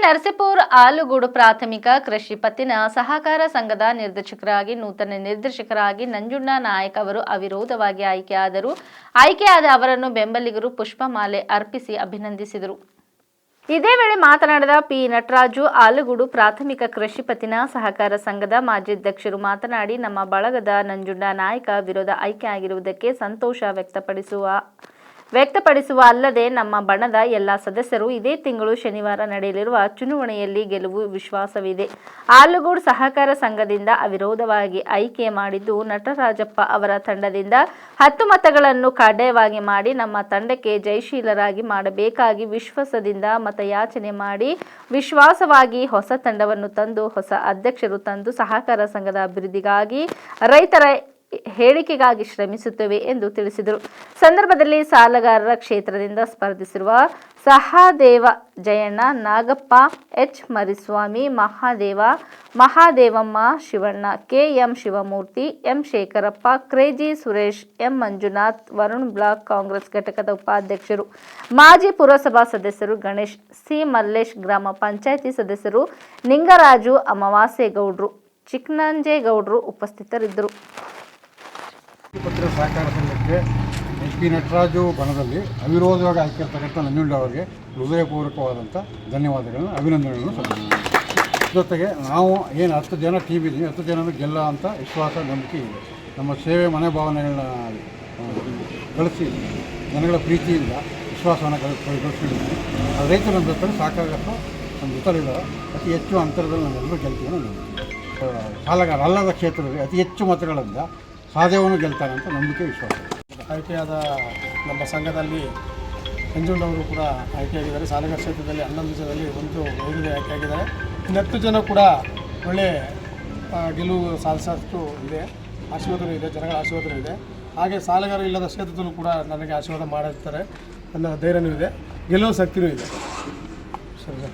ನರಸೀಪುರ ಆಲೂಗೂಡು ಪ್ರಾಥಮಿಕ ಕೃಷಿ ಪತ್ತಿನ ಸಹಕಾರ ಸಂಘದ ನಿರ್ದೇಶಕರಾಗಿ, ನೂತನ ನಿರ್ದೇಶಕರಾಗಿ ನಂಜುಣ್ಣ ನಾಯಕ್ ಅವರು ಅವಿರೋಧವಾಗಿ ಆಯ್ಕೆಯಾದರು. ಆಯ್ಕೆಯಾದ ಅವರನ್ನು ಬೆಂಬಲಿಗರು ಪುಷ್ಪಮಾಲೆ ಅರ್ಪಿಸಿ ಅಭಿನಂದಿಸಿದರು. ಇದೇ ವೇಳೆ ಮಾತನಾಡಿದ ಪಿ. ನಟರಾಜು, ಆಲುಗೂಡು ಪ್ರಾಥಮಿಕ ಕೃಷಿ ಪತ್ತಿನ ಸಹಕಾರ ಸಂಘದ ಮಾಜಿ ಅಧ್ಯಕ್ಷರು ಮಾತನಾಡಿ, ನಮ್ಮ ಬಳಗದ ನಂಜುಂಡ ನಾಯಕ ವಿರೋಧ ಆಯ್ಕೆಯಾಗಿರುವುದಕ್ಕೆ ಸಂತೋಷ ವ್ಯಕ್ತಪಡಿಸುವ ವ್ಯಕ್ತಪಡಿಸುವ ಅಲ್ಲದೆ ನಮ್ಮ ಬಣದ ಎಲ್ಲ ಸದಸ್ಯರು ಇದೇ ತಿಂಗಳು ಶನಿವಾರ ನಡೆಯಲಿರುವ ಚುನಾವಣೆಯಲ್ಲಿ ಗೆಲುವು ವಿಶ್ವಾಸವಿದೆ. ಆಲೂಗೂಡು ಸಹಕಾರ ಸಂಘದಿಂದ ಅವಿರೋಧವಾಗಿ ಆಯ್ಕೆ ಮಾಡಿದ್ದು ನಟರಾಜಪ್ಪ ಅವರ ತಂಡದಿಂದ ಹತ್ತು ಮತಗಳನ್ನು ಕಡ್ಡಾಯವಾಗಿ ಮಾಡಿ ನಮ್ಮ ತಂಡಕ್ಕೆ ಜಯಶೀಲರಾಗಿ ಮಾಡಬೇಕಾಗಿ ವಿಶ್ವಾಸದಿಂದ ಮತಯಾಚನೆ ಮಾಡಿ ವಿಶ್ವಾಸವಾಗಿ ಹೊಸ ತಂಡವನ್ನು ತಂದು, ಹೊಸ ಅಧ್ಯಕ್ಷರು ತಂದು ಸಹಕಾರ ಸಂಘದ ಅಭಿವೃದ್ಧಿಗಾಗಿ ರೈತರ ಹೇಳಿಕೆಗಾಗಿ ಶ್ರಮಿಸುತ್ತೇವೆ ಎಂದು ತಿಳಿಸಿದರು. ಸಂದರ್ಭದಲ್ಲಿ ಸಾಲಗಾರರ ಕ್ಷೇತ್ರದಿಂದ ಸ್ಪರ್ಧಿಸಿರುವ Sahadeva Jayanna, Nagappa, H. Mariswamy, Mahadeva, Mahadevamma, Shivanna, K. M. Shivamurthy, M. Shekharappa, crazy Suresh, M. Manjunath, Varun block Congress ಘಟಕದ ಉಪಾಧ್ಯಕ್ಷರು, ಮಾಜಿ ಪುರಸಭಾ ಸದಸ್ಯರು ಗಣೇಶ್, ಸಿ. ಮಲ್ಲೇಶ್ ಗ್ರಾಮ ಪಂಚಾಯಿತಿ ಸದಸ್ಯರು ನಿಂಗರಾಜು ಅಮಾವಾಸ್ಯೇಗೌಡ್ರು ಚಿಕ್ಕನಂಜೇಗೌಡ್ರು ಉಪಸ್ಥಿತರಿದ್ದರು. ಪತ್ರ ಸಹಕಾರ ಸಂಘಕ್ಕೆ ಎಚ್ ಪಿ ನಟರಾಜು ಬಣದಲ್ಲಿ ಅವಿರೋಧವಾಗಿ ಆಯ್ಕೆರ್ತಕ್ಕಂಥ ನಂಜುಂಡ ಅವರಿಗೆ ಹೃದಯಪೂರ್ವಕವಾದಂಥ ಧನ್ಯವಾದಗಳನ್ನು, ಅಭಿನಂದನೆಗಳನ್ನು ಜೊತೆಗೆ ನಾವು ಏನು ಹತ್ತು ಜನ ಟೀಮ್ ಇದ್ದೀವಿ, ಹತ್ತು ಜನ ಗೆಲ್ಲ ಅಂತ ವಿಶ್ವಾಸ, ನಂಬಿಕೆ ಇದೆ. ನಮ್ಮ ಸೇವೆ ಮನೋಭಾವನೆಗಳನ್ನ ಭಾವನೆಗಳನ್ನ ಗಳಿಸಿ ಜನಗಳ ಪ್ರೀತಿಯಿಂದ ವಿಶ್ವಾಸವನ್ನು ಗಳ ಗಳಿಸ್ಕೊಂಡಿದ್ದೀನಿ ಆ ರೈತರು ಜೊತೆ ಸಾಕಾಗಷ್ಟು ನಮ್ಮ ಜೊತೆಲಿದ್ದಾರೆ ಅತಿ ಹೆಚ್ಚು ಅಂತರದಲ್ಲಿ ನಾವೆಲ್ಲರೂ ಗೆಲ್ತೀವಿ ಸಾಲಗಾರ, ಅಲ್ಲದ ಕ್ಷೇತ್ರದಲ್ಲಿ ಅತಿ ಹೆಚ್ಚು ಮತಗಳಿಂದ ಸಾಧ್ಯವನ್ನು ಗೆಲ್ತಾರೆ ಅಂತ ನಂಬಿಕೆ ವಿಶ್ವಾಸ. ಆಯ್ಕೆಯಾದ ನಮ್ಮ ಸಂಘದಲ್ಲಿ ನಂಜುಂಡವರು ಕೂಡ ಆಯ್ಕೆಯಾಗಿದ್ದಾರೆ. ಸಾಲಗಾರ ಕ್ಷೇತ್ರದಲ್ಲಿ ಹನ್ನೊಂದು ಜನದಲ್ಲಿ ಒಂದು ಗೌರವ ಆಯ್ಕೆಯಾಗಿದ್ದಾರೆ ಇನ್ನು ಹತ್ತು ಜನ ಕೂಡ ಒಳ್ಳೆ ಗೆಲುವು ಸಾಧಿಸೋಷ್ಟು ಇದೆ. ಆಶೀರ್ವಾದನೂ ಇದೆ, ಜನಗಳ ಆಶೀರ್ವಾದನೂ ಇದೆ. ಹಾಗೆ ಸಾಲಗಾರ ಇಲ್ಲದ ಕ್ಷೇತ್ರದಲ್ಲೂ ಕೂಡ ನನಗೆ ಆಶೀರ್ವಾದ ಮಾಡಿರ್ತಾರೆ ನನ್ನ ಧೈರ್ಯನೂ ಇದೆ. ಗೆಲುವು ಶಕ್ತಿನೂ ಇದೆ. ಸರಿ.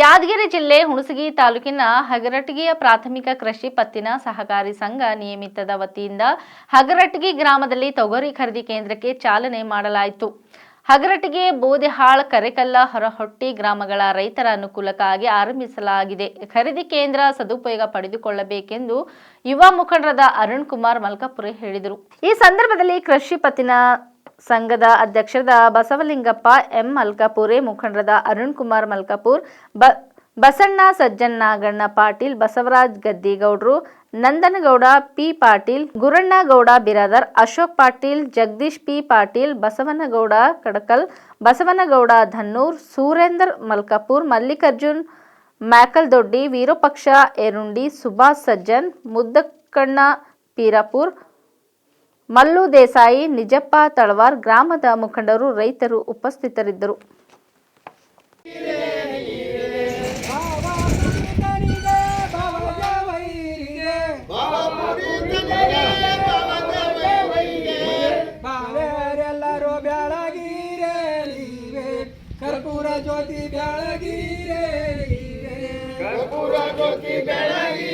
ಯಾದಗಿರಿ ಜಿಲ್ಲೆ ಹುಣಸಗಿ ತಾಲೂಕಿನ ಹಗರಟಗಿಯ ಪ್ರಾಥಮಿಕ ಕೃಷಿ ಪತ್ತಿನ ಸಹಕಾರಿ ಸಂಘ ನಿಯಮಿತದ ವತಿಯಿಂದ ಹಗರಟಗಿ ಗ್ರಾಮದಲ್ಲಿ ತೊಗರಿ ಖರೀದಿ ಕೇಂದ್ರಕ್ಕೆ ಚಾಲನೆ ಮಾಡಲಾಯಿತು. ಹಗರಟಗಿ ಬೋದೆಹಾಳ್, ಕರೆಕಲ್ಲ, ಹೊರಹೊಟ್ಟಿ ಗ್ರಾಮಗಳ ರೈತರ ಅನುಕೂಲಕ್ಕಾಗಿ ಆರಂಭಿಸಲಾಗಿದೆ. ಖರೀದಿ ಕೇಂದ್ರ ಸದುಪಯೋಗ ಪಡೆದುಕೊಳ್ಳಬೇಕೆಂದು ಯುವ ಮುಖಂಡರಾದ ಅರುಣ್ ಕುಮಾರ್ ಮಲ್ಕಾಪುರೆ ಹೇಳಿದರು. ಈ ಸಂದರ್ಭದಲ್ಲಿ ಕೃಷಿ ಪತ್ತಿನ ಸಂಘದ ಅಧ್ಯಕ್ಷರದ ಬಸವಲಿಂಗಪ್ಪ, ಎಂ. ಮಲ್ಕಾಪುರೆ, ಮುಖಂಡರದ ಅರುಣ್ ಕುಮಾರ್ ಮಲ್ಕಾಪುರ್, ಬ, ಬಸಣ್ಣ ಸಜ್ಜನಾಗಣ್ಣ ಪಾಟೀಲ್, ಬಸವರಾಜ್ ಗದ್ದಿಗೌಡ್ರು, ನಂದನಗೌಡ, ಪಿ. ಪಾಟೀಲ್ ಗುರಣ್ಣಗೌಡ ಬಿರಾದರ್, ಅಶೋಕ್ ಪಾಟೀಲ್, ಜಗದೀಶ್ ಪಿ. ಪಾಟೀಲ್, ಬಸವನಗೌಡ ಕಡಕಲ್, ಬಸವನಗೌಡ ಧನ್ನೂರ್, ಸುರೇಂದ್ರ ಮಲ್ಕಾಪುರ್, ಮಲ್ಲಿಕಾರ್ಜುನ್ ಮ್ಯಾಕಲ್ದೊಡ್ಡಿ, ವೀರಪಕ್ಷ ಎರುಂಡಿ, ಸುಭಾಷ್ ಸಜ್ಜನ್ ಮುದ್ದಕಣ್ಣ ಪೀರಾಪುರ್ ಮಲ್ಲು ದೇಸಾಯಿ ನಿಜಪ್ಪ ತಳವಾರ್ ಗ್ರಾಮದ ಮುಖಂಡರು ರೈತರು ಉಪಸ್ಥಿತರಿದ್ದರು. ಬಾವೆರೆಲ್ಲರೂ ಬೆಳಗಿರೆ ನೀವೇ ಕರ್ಪೂರ ಜ್ಯೋತಿ ಬೆಳಗಿರೆ ನೀವೇ ಕರ್ಪೂರ ಜ್ಯೋತಿ ಬೆಳಗಿರೆ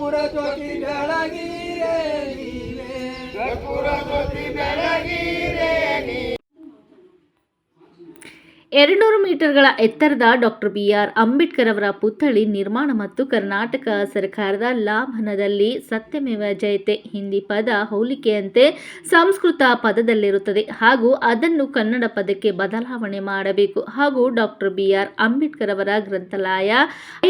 ಕರ್ಪೂರ ಜ್ಯೋತಿ ಬೆಳಗಿರೆ ನೀವೇ ಕರ್ಪೂರ ಜ್ಯೋತಿ ಬೆಳಗಿರೆ ಎರಡುನೂರು ಮೀಟರ್ಗಳ ಎತ್ತರದ ಡಾಕ್ಟರ್ ಬಿಆರ್ ಅಂಬೇಡ್ಕರ್ ಅವರ ಪುತ್ಥಳಿ ನಿರ್ಮಾಣ ಮತ್ತು ಕರ್ನಾಟಕ ಸರ್ಕಾರದ ಲಾಭನದಲ್ಲಿ ಸತ್ಯಮೇವ ಜಯತೆ ಹಿಂದಿ ಪದ ಹೋಲಿಕೆಯಂತೆ ಸಂಸ್ಕೃತ ಪದದಲ್ಲಿರುತ್ತದೆ ಹಾಗೂ ಅದನ್ನು ಕನ್ನಡ ಪದಕ್ಕೆ ಬದಲಾವಣೆ ಮಾಡಬೇಕು ಹಾಗೂ ಡಾಕ್ಟರ್ ಬಿಆರ್ ಅಂಬೇಡ್ಕರ್ ಅವರ ಗ್ರಂಥಾಲಯ,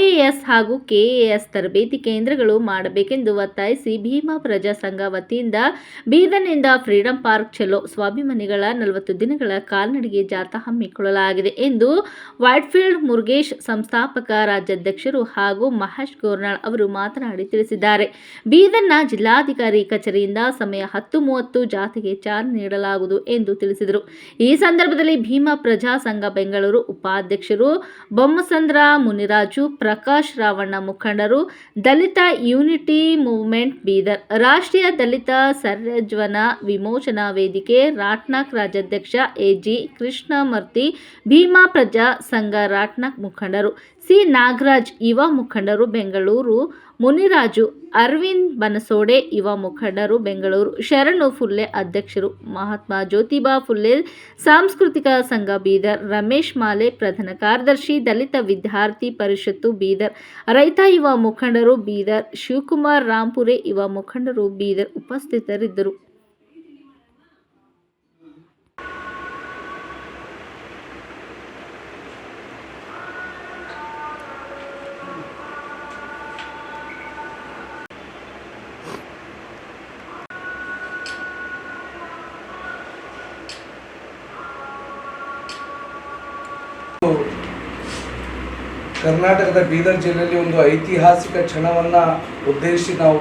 ಐಎಎಸ್ ಹಾಗೂ ಕೆಎಎಸ್ ತರಬೇತಿ ಕೇಂದ್ರಗಳು ಮಾಡಬೇಕೆಂದು ಒತ್ತಾಯಿಸಿ ಭೀಮಾ ಪ್ರಜಾ ಸಂಘ ವತಿಯಿಂದ ಬೀದರ್ನಿಂದ ಫ್ರೀಡಂ ಪಾರ್ಕ್ ಚಲೋ ಸ್ವಾಭಿಮಾನಿಗಳ ನಲವತ್ತು ದಿನಗಳ ಕಾಲ್ನಡಿಗೆ ಜಾಥಾ ಹಮ್ಮಿಕೊಳ್ಳಲಾಗಿದೆ. ಎಂದು ವೈಟ್ಫೀಲ್ಡ್ ಮುರುಗೇಶ್ ಸಂಸ್ಥಾಪಕ ರಾಜ್ಯಾಧ್ಯಕ್ಷರು ಹಾಗೂ ಮಹೇಶ್ ಗೋರ್ನಾಳ್ ಅವರು ಮಾತನಾಡಿ ತಿಳಿಸಿದ್ದಾರೆ. ಬೀದರ್ನ ಜಿಲ್ಲಾಧಿಕಾರಿ ಕಚೇರಿಯಿಂದ ಸಮಯ ಹತ್ತು ಮೂವತ್ತು ಜಾತಿಗೆ ಚಾಲನೆ ನೀಡಲಾಗುವುದು ಎಂದು ತಿಳಿಸಿದರು. ಈ ಸಂದರ್ಭದಲ್ಲಿ ಭೀಮಾ ಪ್ರಜಾ ಸಂಘ ಬೆಂಗಳೂರು ಉಪಾಧ್ಯಕ್ಷರು ಬೊಮ್ಮಸಂದ್ರ ಮುನಿರಾಜು, ಪ್ರಕಾಶ್ ರಾವಣ್ಣ ಮುಖಂಡರು, ದಲಿತ ಯೂನಿಟಿ ಮೂವ್ಮೆಂಟ್ ಬೀದರ್, ರಾಷ್ಟ್ರೀಯ ದಲಿತ ಸರ್ಜ್ವನ ವಿಮೋಚನಾ ವೇದಿಕೆ, ರಾಟ್ನಾಕ್ ರಾಜ್ಯಾಧ್ಯಕ್ಷ ಎಜಿ ಕೃಷ್ಣಮೂರ್ತಿ ಭೀಮಾ ಪ್ರಜಾ ಸಂಘ ರಾಟ್ನಾಕ್ ಮುಖಂಡರು, ಸಿ. ನಾಗರಾಜ್ ಯುವ ಮುಖಂಡರು, ಬೆಂಗಳೂರು ಮುನಿರಾಜು ಅರವಿಂದ್ ಬನಸೋಡೆ ಯುವ ಮುಖಂಡರು, ಬೆಂಗಳೂರು ಶರಣು ಫುಲ್ಲೆ ಅಧ್ಯಕ್ಷರು, ಮಹಾತ್ಮ ಜ್ಯೋತಿಬಾ ಫುಲ್ಲೆ ಸಾಂಸ್ಕೃತಿಕ ಸಂಘ ಬೀದರ್, ರಮೇಶ್ ಮಾಲೆ ಪ್ರಧಾನ ಕಾರ್ಯದರ್ಶಿ, ದಲಿತ ವಿದ್ಯಾರ್ಥಿ ಪರಿಷತ್ತು ಬೀದರ್, ರೈತ ಯುವ ಮುಖಂಡರು ಬೀದರ್, ಶಿವಕುಮಾರ್ ರಾಂಪುರೆ ಯುವ ಮುಖಂಡರು ಬೀದರ್ ಉಪಸ್ಥಿತರಿದ್ದರು. ಕರ್ನಾಟಕದ ಬೀದರ್ ಜಿಲ್ಲೆಯಲ್ಲಿ ಒಂದು ಐತಿಹಾಸಿಕ ಕ್ಷಣವನ್ನು ಉದ್ದೇಶಿಸಿ ನಾವು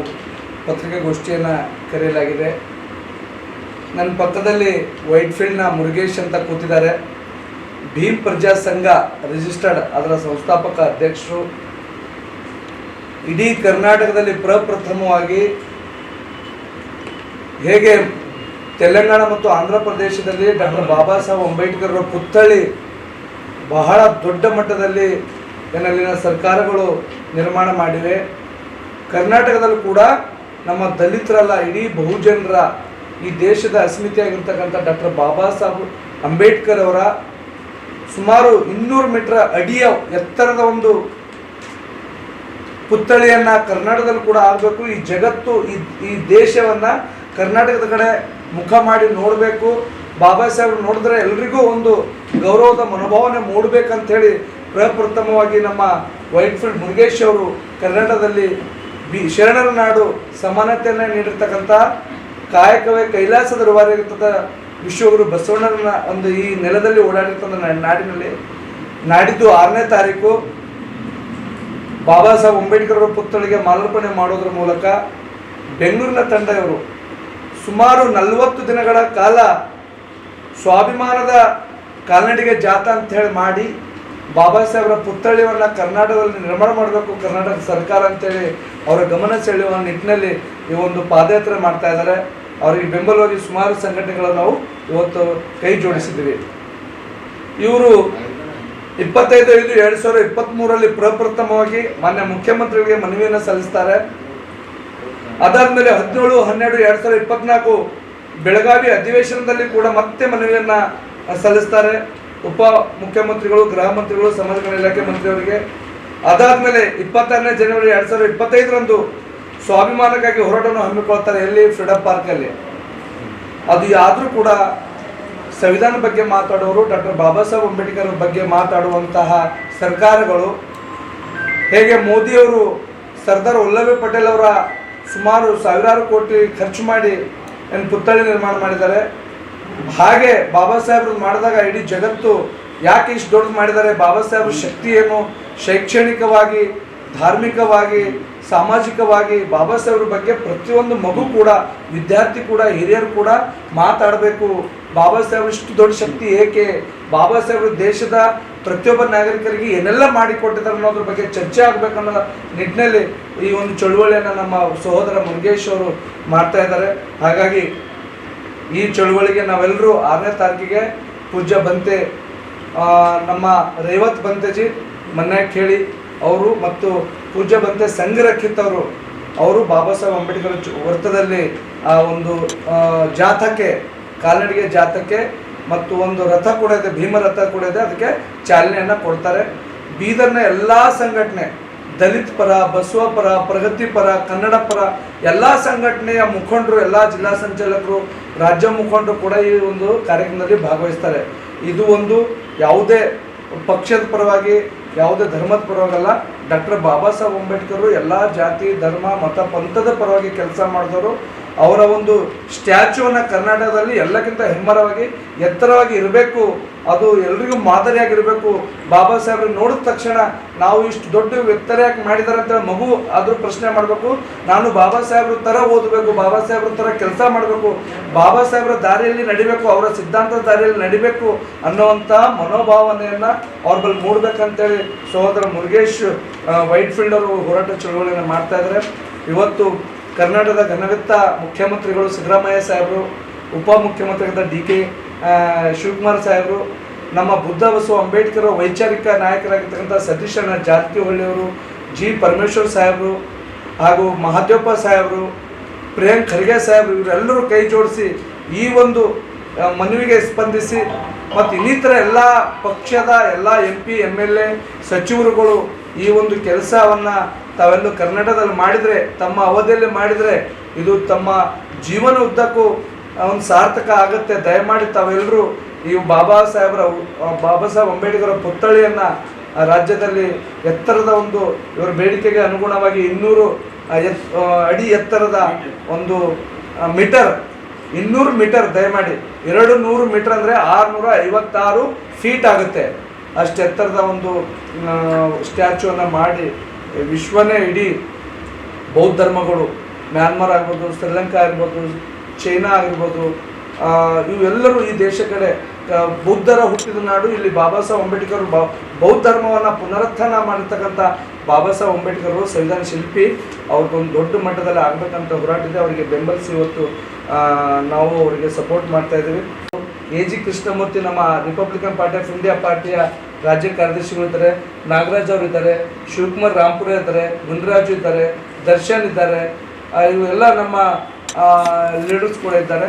ಪತ್ರಿಕಾಗೋಷ್ಠಿಯನ್ನು ಕರೆಯಲಾಗಿದೆ. ನನ್ನ ಪಕ್ಕದಲ್ಲಿ ವೈಟ್ಫೀಲ್ಡ್ನ ಮುರುಗೇಶ್ ಅಂತ ಕೂತಿದ್ದಾರೆ. ಭೀಮ್ ಪ್ರಜಾ ಸಂಘ ರಿಜಿಸ್ಟರ್ಡ್ ಅದರ ಸಂಸ್ಥಾಪಕ ಅಧ್ಯಕ್ಷರು. ಇಡೀ ಕರ್ನಾಟಕದಲ್ಲಿ ಪ್ರಪ್ರಥಮವಾಗಿ ಹೇಗೆ ತೆಲಂಗಾಣ ಮತ್ತು ಆಂಧ್ರ ಪ್ರದೇಶದಲ್ಲಿ ಡಾಕ್ಟರ್ ಬಾಬಾ ಸಾಹೇಬ್ ಅಂಬೇಡ್ಕರ್ ಪುತ್ಥಳಿ ಬಹಳ ದೊಡ್ಡ ಮಟ್ಟದಲ್ಲಿ ಏನಲ್ಲಿನ ಸರ್ಕಾರಗಳು ನಿರ್ಮಾಣ ಮಾಡಿವೆ. ಕರ್ನಾಟಕದಲ್ಲೂ ಕೂಡ ನಮ್ಮ ದಲಿತರಲ್ಲ, ಇಡೀ ಬಹುಜನರ ಈ ದೇಶದ ಅಸ್ಮಿತೆಯಾಗಿರ್ತಕ್ಕಂಥ ಡಾಕ್ಟರ್ ಬಾಬಾ ಸಾಹೇಬ್ ಅಂಬೇಡ್ಕರ್ ಅವರ ಸುಮಾರು ಇನ್ನೂರು ಮೀಟರ್ ಅಡಿಯ ಎತ್ತರದ ಒಂದು ಪುತ್ಥಳಿಯನ್ನು ಕರ್ನಾಟಕದಲ್ಲಿ ಕೂಡ ಆಗಬೇಕು ಈ ಜಗತ್ತು, ಈ ಈ ದೇಶವನ್ನ ಕರ್ನಾಟಕದ ಕಡೆ ಮುಖ ಮಾಡಿ ನೋಡಬೇಕು. ಬಾಬಾ ಸಾಹೇಬ್ರು ನೋಡಿದ್ರೆ ಎಲ್ರಿಗೂ ಒಂದು ಗೌರವದ ಮನೋಭಾವನೆ ಮೂಡಬೇಕಂತ ಹೇಳಿ ಪ್ರಪ್ರಥಮವಾಗಿ ನಮ್ಮ ವೈಟ್ಫೀಲ್ಡ್ ಮುರುಗೇಶ್ ಅವರು ಕರ್ನಾಟಕದಲ್ಲಿ ಬಿ ಶರಣರ ನಾಡು ಸಮಾನತೆಯನ್ನು ನೀಡಿರ್ತಕ್ಕಂಥ ಕಾಯಕವೇ ಕೈಲಾಸದ ರೂವಾರಿಯಾಗಿರ್ತದ ವಿಶ್ವಗುರು ಬಸವಣ್ಣನ ಒಂದು ಈ ನೆಲದಲ್ಲಿ ಓಡಾಡಿರ್ತಕ್ಕಂಥ ನಾಡಿನಲ್ಲಿ. ನಾಡಿದ್ದು ಆರನೇ ತಾರೀಕು. ಬಾಬಾ ಸಾಹೇಬ್ ಅಂಬೇಡ್ಕರ್ ಅವರ ಪುತ್ಥಳಿಗೆ ಮಾಲಾರ್ಪಣೆ ಮಾಡೋದ್ರ ಮೂಲಕ ಬೆಂಗಳೂರಿನ ತಂಡದವರು ಸುಮಾರು ನಲವತ್ತು ದಿನಗಳ ಕಾಲ ಸ್ವಾಭಿಮಾನದ ಕಾಲ್ನಡಿಗೆ ಜಾಥಾ ಅಂತ ಹೇಳಿ ಮಾಡಿ ಬಾಬಾ ಸಾಹೇಬ್ರ ಪುತ್ಥಳಿಯವರನ್ನ ಕರ್ನಾಟಕದಲ್ಲಿ ನಿರ್ಮಾಣ ಮಾಡಬೇಕು ಕರ್ನಾಟಕ ಸರ್ಕಾರ ಅಂತೇಳಿ ಅವರ ಗಮನ ಸೆಳೆಯುವ ನಿಟ್ಟಿನಲ್ಲಿ ಈ ಒಂದು ಪಾದಯಾತ್ರೆ ಮಾಡ್ತಾ ಇದ್ದಾರೆ. ಅವರಿಗೆ ಬೆಂಬಲವಾಗಿ ಸುಮಾರು ಸಂಘಟನೆಗಳನ್ನು ನಾವು ಇವತ್ತು ಕೈ ಜೋಡಿಸಿದ್ದೀವಿ. ಇವರು ಇಪ್ಪತ್ತೈದು ಐದು ಎರಡು ಸಾವಿರದ ಇಪ್ಪತ್ತ್ಮೂರರಲ್ಲಿ ಪ್ರಪ್ರಥಮವಾಗಿ ಮಾನ್ಯ ಮುಖ್ಯಮಂತ್ರಿಗಳಿಗೆ ಮನವಿಯನ್ನು ಸಲ್ಲಿಸ್ತಾರೆ. ಅದಾದ್ಮೇಲೆ ಹದಿನೇಳು, ಹನ್ನೆರಡು, ಎರಡು ಸಾವಿರದ ಇಪ್ಪತ್ನಾಲ್ಕು ಬೆಳಗಾವಿ ಅಧಿವೇಶನದಲ್ಲಿ ಕೂಡ ಮತ್ತೆ ಮನವಿಯನ್ನು ಸಲ್ಲಿಸ್ತಾರೆ. ಉಪ ಮುಖ್ಯಮಂತ್ರಿಗಳು, ಗೃಹ ಮಂತ್ರಿಗಳು, ಸಮಾಜ ಕಲ್ಯಾಣ ಇಲಾಖೆ ಮಂತ್ರಿಯವರಿಗೆ ಅದಾದ್ಮೇಲೆ ಇಪ್ಪತ್ತಾರನೇ ಜನವರಿ ಎರಡ್ ಸಾವಿರದ ಇಪ್ಪತ್ತೈದರಂದು ಸ್ವಾಭಿಮಾನಕ್ಕಾಗಿ ಹೋರಾಟವನ್ನು ಹಮ್ಮಿಕೊಳ್ತಾರೆ ಎಲ್ಲಿ? ಫ್ರೀಡಮ್ ಪಾರ್ಕಲ್ಲಿ. ಅದು ಯಾದರೂ ಕೂಡ ಸಂವಿಧಾನ ಬಗ್ಗೆ ಮಾತಾಡೋರು, ಡಾಕ್ಟರ್ ಬಾಬಾ ಸಾಹೇಬ್ ಅಂಬೇಡ್ಕರ್ ಬಗ್ಗೆ ಮಾತಾಡುವಂತಹ ಸರ್ಕಾರಗಳು, ಹೇಗೆ ಮೋದಿಯವರು ಸರ್ದಾರ್ ವಲ್ಲಭಾಯ್ ಪಟೇಲ್ ಅವರ ಸುಮಾರು ಸಾವಿರಾರು ಕೋಟಿ ಖರ್ಚು ಮಾಡಿ, ಏನು ಪುತ್ಥಳಿ ನಿರ್ಮಾಣ ಮಾಡಿದ್ದಾರೆ. ಹಾಗೆ ಬಾಬಾ ಸಾಹೇಬ್ರು ಮಾಡಿದಾಗ ಇಡೀ ಜಗತ್ತು ಯಾಕೆ ಇಷ್ಟು ದೊಡ್ಡದು ಮಾಡಿದ್ದಾರೆ? ಬಾಬಾ ಸಾಹೇಬ್ರ ಶಕ್ತಿ ಏನು? ಶೈಕ್ಷಣಿಕವಾಗಿ, ಧಾರ್ಮಿಕವಾಗಿ, ಸಾಮಾಜಿಕವಾಗಿ ಬಾಬಾ ಸಾಹೇಬ್ರ ಬಗ್ಗೆ ಪ್ರತಿಯೊಂದು ಮಗು ಕೂಡ, ವಿದ್ಯಾರ್ಥಿ ಕೂಡ, ಹಿರಿಯರು ಕೂಡ ಮಾತಾಡಬೇಕು. ಬಾಬಾ ಸಾಹೇಬ್ರ ಇಷ್ಟು ದೊಡ್ಡ ಶಕ್ತಿ ಏಕೆ? ಬಾಬಾ ಸಾಹೇಬ್ರು ದೇಶದ ಪ್ರತಿಯೊಬ್ಬ ನಾಗರಿಕರಿಗೆ ಏನೆಲ್ಲ ಮಾಡಿಕೊಟ್ಟಿದ್ದಾರೆ ಅನ್ನೋದ್ರ ಬಗ್ಗೆ ಚರ್ಚೆ ಆಗಬೇಕನ್ನೋ ನಿಟ್ಟಿನಲ್ಲಿ ಈ ಒಂದು ಚಳುವಳಿಯನ್ನು ನಮ್ಮ ಸಹೋದರ ಮುರುಗೇಶ್ ಅವರು ಮಾಡ್ತಾ ಇದ್ದಾರೆ. ಹಾಗಾಗಿ ಈ ಚಳುವಳಿಗೆ ನಾವೆಲ್ಲರೂ ಆರನೇ ತಾರೀಕಿಗೆ ಪೂಜ್ಯ ಬಂತೆ ನಮ್ಮ ರೇವತ್ ಬಂತೆಜಿ, ಮೊನ್ನೆ ಕೇಳಿ ಅವರು ಮತ್ತು ಪೂಜ್ಯ ಬಂತೆ ಸಂಘರಕ್ಷಿತ್ ಅವರು ಬಾಬಾ ಸಾಹೇಬ್ ಅಂಬೇಡ್ಕರ್ ವೃತ್ತದಲ್ಲಿ, ಆ, ಒಂದು ಜಾಥಾಕ್ಕೆ ಕಾಲ್ನಡಿಗೆ ಜಾಥಕ್ಕೆ ಮತ್ತು ಒಂದು ರಥ ಕೂಡ ಇದೆ ಭೀಮ ರಥ ಕೂಡ ಇದೆ, ಅದಕ್ಕೆ ಚಾಲನೆಯನ್ನು ಕೊಡ್ತಾರೆ. ಬೀದರ್ನ ಎಲ್ಲ ಸಂಘಟನೆ ದಲಿತ ಪರ, ಬಸವ ಪರ, ಪ್ರಗತಿ ಪರ, ಕನ್ನಡ ಪರ, ಎಲ್ಲ ಸಂಘಟನೆಯ ಮುಖಂಡರು, ಎಲ್ಲ ಜಿಲ್ಲಾ ಸಂಚಾಲಕರು, ರಾಜ್ಯ ಮುಖಂಡರು ಕೂಡ ಈ ಒಂದು ಕಾರ್ಯಕ್ರಮದಲ್ಲಿ ಭಾಗವಹಿಸ್ತಾರೆ. ಇದು ಒಂದು ಯಾವುದೇ ಪಕ್ಷದ ಪರವಾಗಿ, ಯಾವುದೇ ಧರ್ಮದ ಪರವಾಗಲ್ಲ. ಡಾಕ್ಟರ್ ಬಾಬಾ ಸಾಹೇಬ್ ಅಂಬೇಡ್ಕರ್ ಎಲ್ಲ ಜಾತಿ, ಧರ್ಮ, ಮತ, ಪಂಥದ ಪರವಾಗಿ ಕೆಲಸ ಮಾಡಿದವರು. ಅವರ ಒಂದು ಸ್ಟ್ಯಾಚ್ಯೂವನ್ನು ಕರ್ನಾಟಕದಲ್ಲಿ ಎಲ್ಲಕ್ಕಿಂತ ಹೆಮ್ಮರವಾಗಿ, ಎತ್ತರವಾಗಿ ಇರಬೇಕು ಅದು ಎಲ್ರಿಗೂ ಮಾದರಿಯಾಗಿರಬೇಕು. ಬಾಬಾ ಸಾಹೇಬ್ರು ನೋಡಿದ ತಕ್ಷಣ ನಾವು ಇಷ್ಟು ದೊಡ್ಡ ವ್ಯಕ್ತರ ಯಾಕೆ ಮಾಡಿದ್ದಾರೆ ಅಂತ ಮಗು ಅದ್ರ ಪ್ರಶ್ನೆ ಮಾಡಬೇಕು. ನಾನು ಬಾಬಾ ಸಾಹೇಬ್ರ ಥರ ಓದಬೇಕು, ಬಾಬಾ ಸಾಹೇಬ್ರ ಥರ ಕೆಲಸ ಮಾಡಬೇಕು, ಬಾಬಾ ಸಾಹೇಬ್ರ ದಾರಿಯಲ್ಲಿ ನಡಿಬೇಕು, ಅವರ ಸಿದ್ಧಾಂತದ ದಾರಿಯಲ್ಲಿ ನಡಿಬೇಕು ಅನ್ನೋವಂಥ ಮನೋಭಾವನೆಯನ್ನು ಅವ್ರ ಬಳಿ ಮೂಡ್ಬೇಕಂತೇಳಿ ಸಹೋದರ ಮುರುಗೇಶ್ ವೈಟ್ ಫೀಲ್ಡ್ ಅವರು ಹೋರಾಟ ಚಳುವಳಿಯನ್ನು ಮಾಡ್ತಾ ಇದ್ದಾರೆ ಇವತ್ತು ಕರ್ನಾಟಕದ ಘನವಿತ್ತ ಮುಖ್ಯಮಂತ್ರಿಗಳು ಸಿದ್ದರಾಮಯ್ಯ ಸಾಹೇಬರು ಉಪಮುಖ್ಯಮಂತ್ರಿಗಳಾದ ಡಿ ಕೆ ಶಿವಕುಮಾರ್ ಸಾಹೇಬರು, ನಮ್ಮ ಬುದ್ಧ ಬಸವ ಅಂಬೇಡ್ಕರ್ ವೈಚಾರಿಕ ನಾಯಕರಾಗಿರ್ತಕ್ಕಂಥ ಸತೀಶಣ್ಣ ಅಣ್ಣ ಜಾರಕಿಹೊಳಿ ಅವರು ಜಿ ಪರಮೇಶ್ವರ್ ಸಾಹೇಬರು ಹಾಗೂ ಮಹಾದೇವಪ್ಪ ಸಾಹೇಬರು, ಪ್ರಿಯಾಂಕ್ ಖರ್ಗೆ ಸಾಹೇಬರು, ಇವರೆಲ್ಲರೂ ಕೈ ಜೋಡಿಸಿ ಈ ಒಂದು ಮನವಿಗೆ ಸ್ಪಂದಿಸಿ ಮತ್ತು ಇನ್ನಿತರ ಎಲ್ಲ ಪಕ್ಷದ ಎಲ್ಲ M P M L A ಸಚಿವರುಗಳು ಈ ಒಂದು ಕೆಲಸವನ್ನು ತಾವೆಲ್ಲೂ ಕರ್ನಾಟಕದಲ್ಲಿ ಮಾಡಿದರೆ, ತಮ್ಮ ಅವಧಿಯಲ್ಲಿ ಮಾಡಿದರೆ ಇದು ತಮ್ಮ ಜೀವನ ಉದ್ದಕ್ಕೂ ಒಂದು ಸಾರ್ಥಕ ಆಗುತ್ತೆ, ದಯಮಾಡಿ ತಾವೆಲ್ಲರೂ ಈ ಬಾಬಾ ಸಾಹೇಬ್ರ ಬಾಬಾ ಸಾಹೇಬ್ ಅಂಬೇಡ್ಕರ್ ಪುತ್ಥಳಿಯನ್ನು ರಾಜ್ಯದಲ್ಲಿ ಎತ್ತರದ ಒಂದು ಇವರ ಬೇಡಿಕೆಗೆ ಅನುಗುಣವಾಗಿ ಇನ್ನೂರು ಅಡಿ ಎತ್ತರದ ಒಂದು ಮೀಟರ್, ಇನ್ನೂರು ಮೀಟರ್ ದಯಮಾಡಿ, ಎರಡು ನೂರು ಮೀಟರ್ ಅಂದರೆ ಆರುನೂರ ಐವತ್ತಾರು ಫೀಟ್ ಆಗುತ್ತೆ. ಅಷ್ಟು ಎತ್ತರದ ಒಂದು ಸ್ಟ್ಯಾಚ್ಯೂವನ್ನು ಮಾಡಿ, ವಿಶ್ವನೇ ಇಡೀ ಬೌದ್ಧ ಧರ್ಮಗಳು, ಮ್ಯಾನ್ಮಾರ್ ಆಗ್ಬೋದು, ಶ್ರೀಲಂಕಾ ಆಗಿರ್ಬೋದು ಚೈನಾ ಆಗಿರ್ಬೋದು ಇವೆಲ್ಲರೂ ಈ ದೇಶ ಕಡೆ ಬೌದ್ಧರ ಹುಟ್ಟಿದ ನಾಡು, ಇಲ್ಲಿ ಬಾಬಾ ಸಾಹೇಬ್ ಅಂಬೇಡ್ಕರ್ ಬೌದ್ಧ ಧರ್ಮವನ್ನು ಪುನರುತ್ಥಾನ ಮಾಡಿರ್ತಕ್ಕಂಥ ಬಾಬಾ ಸಾಹೇಬ್ ಅಂಬೇಡ್ಕರ್ ಸಂವಿಧಾನ ಶಿಲ್ಪಿ. ಅವ್ರಿಗೊಂದು ದೊಡ್ಡ ಮಟ್ಟದಲ್ಲಿ ಆಗಬೇಕಂತ ಹೋರಾಟಿದೆ ಅವರಿಗೆ ಬೆಂಬಲಿಸಿ ಇವತ್ತು ನಾವು ಅವರಿಗೆ ಸಪೋರ್ಟ್ ಮಾಡ್ತಾ ಇದ್ದೀವಿ. ಎ ಜಿ ಕೃಷ್ಣಮೂರ್ತಿ ನಮ್ಮ ರಿಪಬ್ಲಿಕನ್ ಪಾರ್ಟಿ ಆಫ್ ಇಂಡಿಯಾ ಪಾರ್ಟಿಯ ರಾಜ್ಯ ಕಾರ್ಯದರ್ಶಿಗಳು ಇದ್ದಾರೆ. ನಾಗರಾಜ್ ಅವರು ಇದ್ದಾರೆ. ಶಿವಕುಮಾರ್ ರಾಮ್ಪುರ ಇದ್ದಾರೆ. ಗುಂಡರಾಜು ಇದ್ದಾರೆ. ದರ್ಶನ್ ಇದ್ದಾರೆ. ಇವೆಲ್ಲ ನಮ್ಮ ಲೀಡರ್ಸ್ ಕೂಡ ಇದ್ದಾರೆ.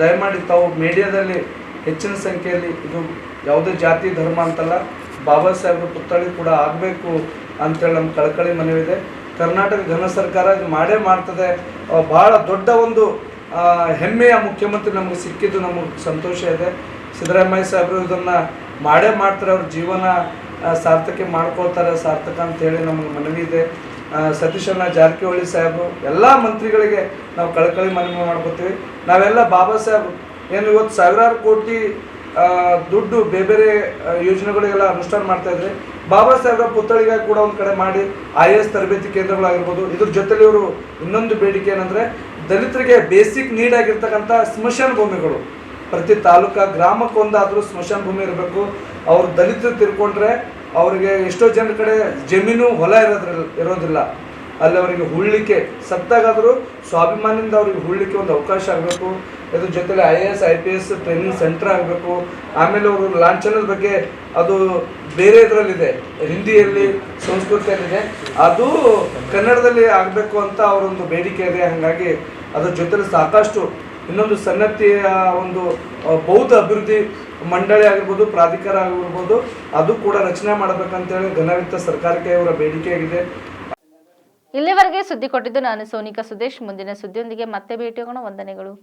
ದಯಮಾಡಿ ತಾವು ಮೀಡಿಯಾದಲ್ಲಿ ಹೆಚ್ಚಿನ ಸಂಖ್ಯೆಯಲ್ಲಿ ಇದು ಯಾವುದೇ ಜಾತಿ, ಧರ್ಮ ಅಂತಲ್ಲ, ಬಾಬಾ ಸಾಹೇಬ್ರ ಪುತ್ಥಳಿ ಕೂಡ ಆಗಬೇಕು ಅಂತೇಳಿ ನಮ್ಮ ಕಳಕಳಿ ಮನವಿದೆ. ಕರ್ನಾಟಕ ಘನ ಸರ್ಕಾರ ಇದು ಮಾಡೇ ಮಾಡ್ತದೆ. ಭಾಳ ದೊಡ್ಡ ಒಂದು ಹೆಮ್ಮೆಯ ಮುಖ್ಯಮಂತ್ರಿ ನಮಗೆ ಸಿಕ್ಕಿದ್ದು ನಮಗೆ ಸಂತೋಷ ಇದೆ. ಸಿದ್ದರಾಮಯ್ಯ ಸಾಹೇಬರು ಇದನ್ನು ಮಾಡೇ ಮಾಡ್ತಾರೆ. ಅವ್ರ ಜೀವನ ಸಾರ್ಥಕ ಮಾಡ್ಕೊಳ್ತಾರೆ. ಸಾರ್ಥಕ ಅಂತೇಳಿ ನಮಗೆ ಮನವಿ ಇದೆ. ಸತೀಶಣ್ಣ ಜಾರಕಿಹೊಳಿ ಸಾಹೇಬರು ಎಲ್ಲ ಮಂತ್ರಿಗಳಿಗೆ ನಾವು ಕಳಕಳಿ ಮನವಿ ಮಾಡ್ಕೋತೀವಿ. ನಾವೆಲ್ಲ ಬಾಬಾ ಸಾಹೇಬ್, ಏನು ಇವತ್ತು ಸಾವಿರಾರು ಕೋಟಿ ದುಡ್ಡು ಬೇರೆ ಬೇರೆ ಯೋಜನೆಗಳಿಗೆಲ್ಲ ಅನುಷ್ಠಾನ ಮಾಡ್ತಾ ಇದ್ರೆ ಬಾಬಾ ಸಾಹೇಬ್ರ ಪುತ್ಥಳಿಗಾಗಿ ಕೂಡ ಒಂದು ಕಡೆ ಮಾಡಿ ಐ ಎಸ್ ತರಬೇತಿ ಕೇಂದ್ರಗಳಾಗಿರ್ಬೋದು ಇದ್ರ ಜೊತೆಲಿ ಇವರು ಇನ್ನೊಂದು ಬೇಡಿಕೆ ಏನಂದ್ರೆ ದಲಿತರಿಗೆ ಬೇಸಿಕ್ ನೀಡ್ ಆಗಿರ್ತಕ್ಕಂಥ ಸ್ಮಶಾನ ಭೂಮಿಗಳು. ಪ್ರತಿ ತಾಲೂಕಾ, ಗ್ರಾಮಕ್ಕೊಂದಾದರೂ ಸ್ಮಶಾನ ಭೂಮಿ ಇರಬೇಕು. ಅವ್ರು ದಲಿತರು ತಿರ್ಕೊಂಡ್ರೆ ಅವರಿಗೆ ಎಷ್ಟೋ ಜನರ ಕಡೆ ಜಮೀನು ಹೊಲ ಇರೋದ್ರಲ್ಲಿ ಇರೋದಿಲ್ಲ. ಅಲ್ಲಿ ಅವರಿಗೆ ಉಳ್ಳಿಕ್ಕೆ ಸತ್ತಾಗಾದರೂ ಸ್ವಾಭಿಮಾನದಿಂದ ಅವರಿಗೆ ಉಳ್ಳಿಕ್ಕೆ ಒಂದು ಅವಕಾಶ ಆಗಬೇಕು. ಇದ್ರ ಜೊತೆಲಿ I A S I P S training centre ಆಗಬೇಕು. ಆಮೇಲೆ ಅವರು ಲಾಂಛನದ ಬಗ್ಗೆ ಅದು ಬೇರೆ ಇದರಲ್ಲಿದೆ, ಹಿಂದಿಯಲ್ಲಿ, ಸಂಸ್ಕೃತಿಯಲ್ಲಿದೆ. ಅದು ಕನ್ನಡದಲ್ಲಿ ಆಗಬೇಕು ಅಂತ ಅವರೊಂದು ಬೇಡಿಕೆ ಇದೆ. ಹಾಗಾಗಿ ಅದ್ರ ಜೊತೆಲಿ ಸಾಕಷ್ಟು ಇನ್ನೊಂದು ಸನ್ನತಿಯ ಒಂದು ಬೌದ್ಧ ಅಭಿವೃದ್ಧಿ ಮಂಡಳಿ ಆಗಿರ್ಬೋದು, ಪ್ರಾಧಿಕಾರ ಆಗಿರ್ಬೋದು, ಅದು ಕೂಡ ರಚನೆ ಮಾಡಬೇಕಂತೇಳಿ ಘನವಿತ್ತ ಸರ್ಕಾರಕ್ಕೆ ಅವರ ಬೇಡಿಕೆಯಾಗಿದೆ ಇಲ್ಲಿವರೆಗೆ ಸುದ್ದಿ ಕೊಟ್ಟಿದ್ದು ನಾನು ಸೋನಿಕಾ ಸುದೇಶ್. ಮುಂದಿನ ಸುದ್ದಿಯೊಂದಿಗೆ ಮತ್ತೆ ಭೇಟಿ ಹೋಗೋಣ ವಂದನೆಗಳು.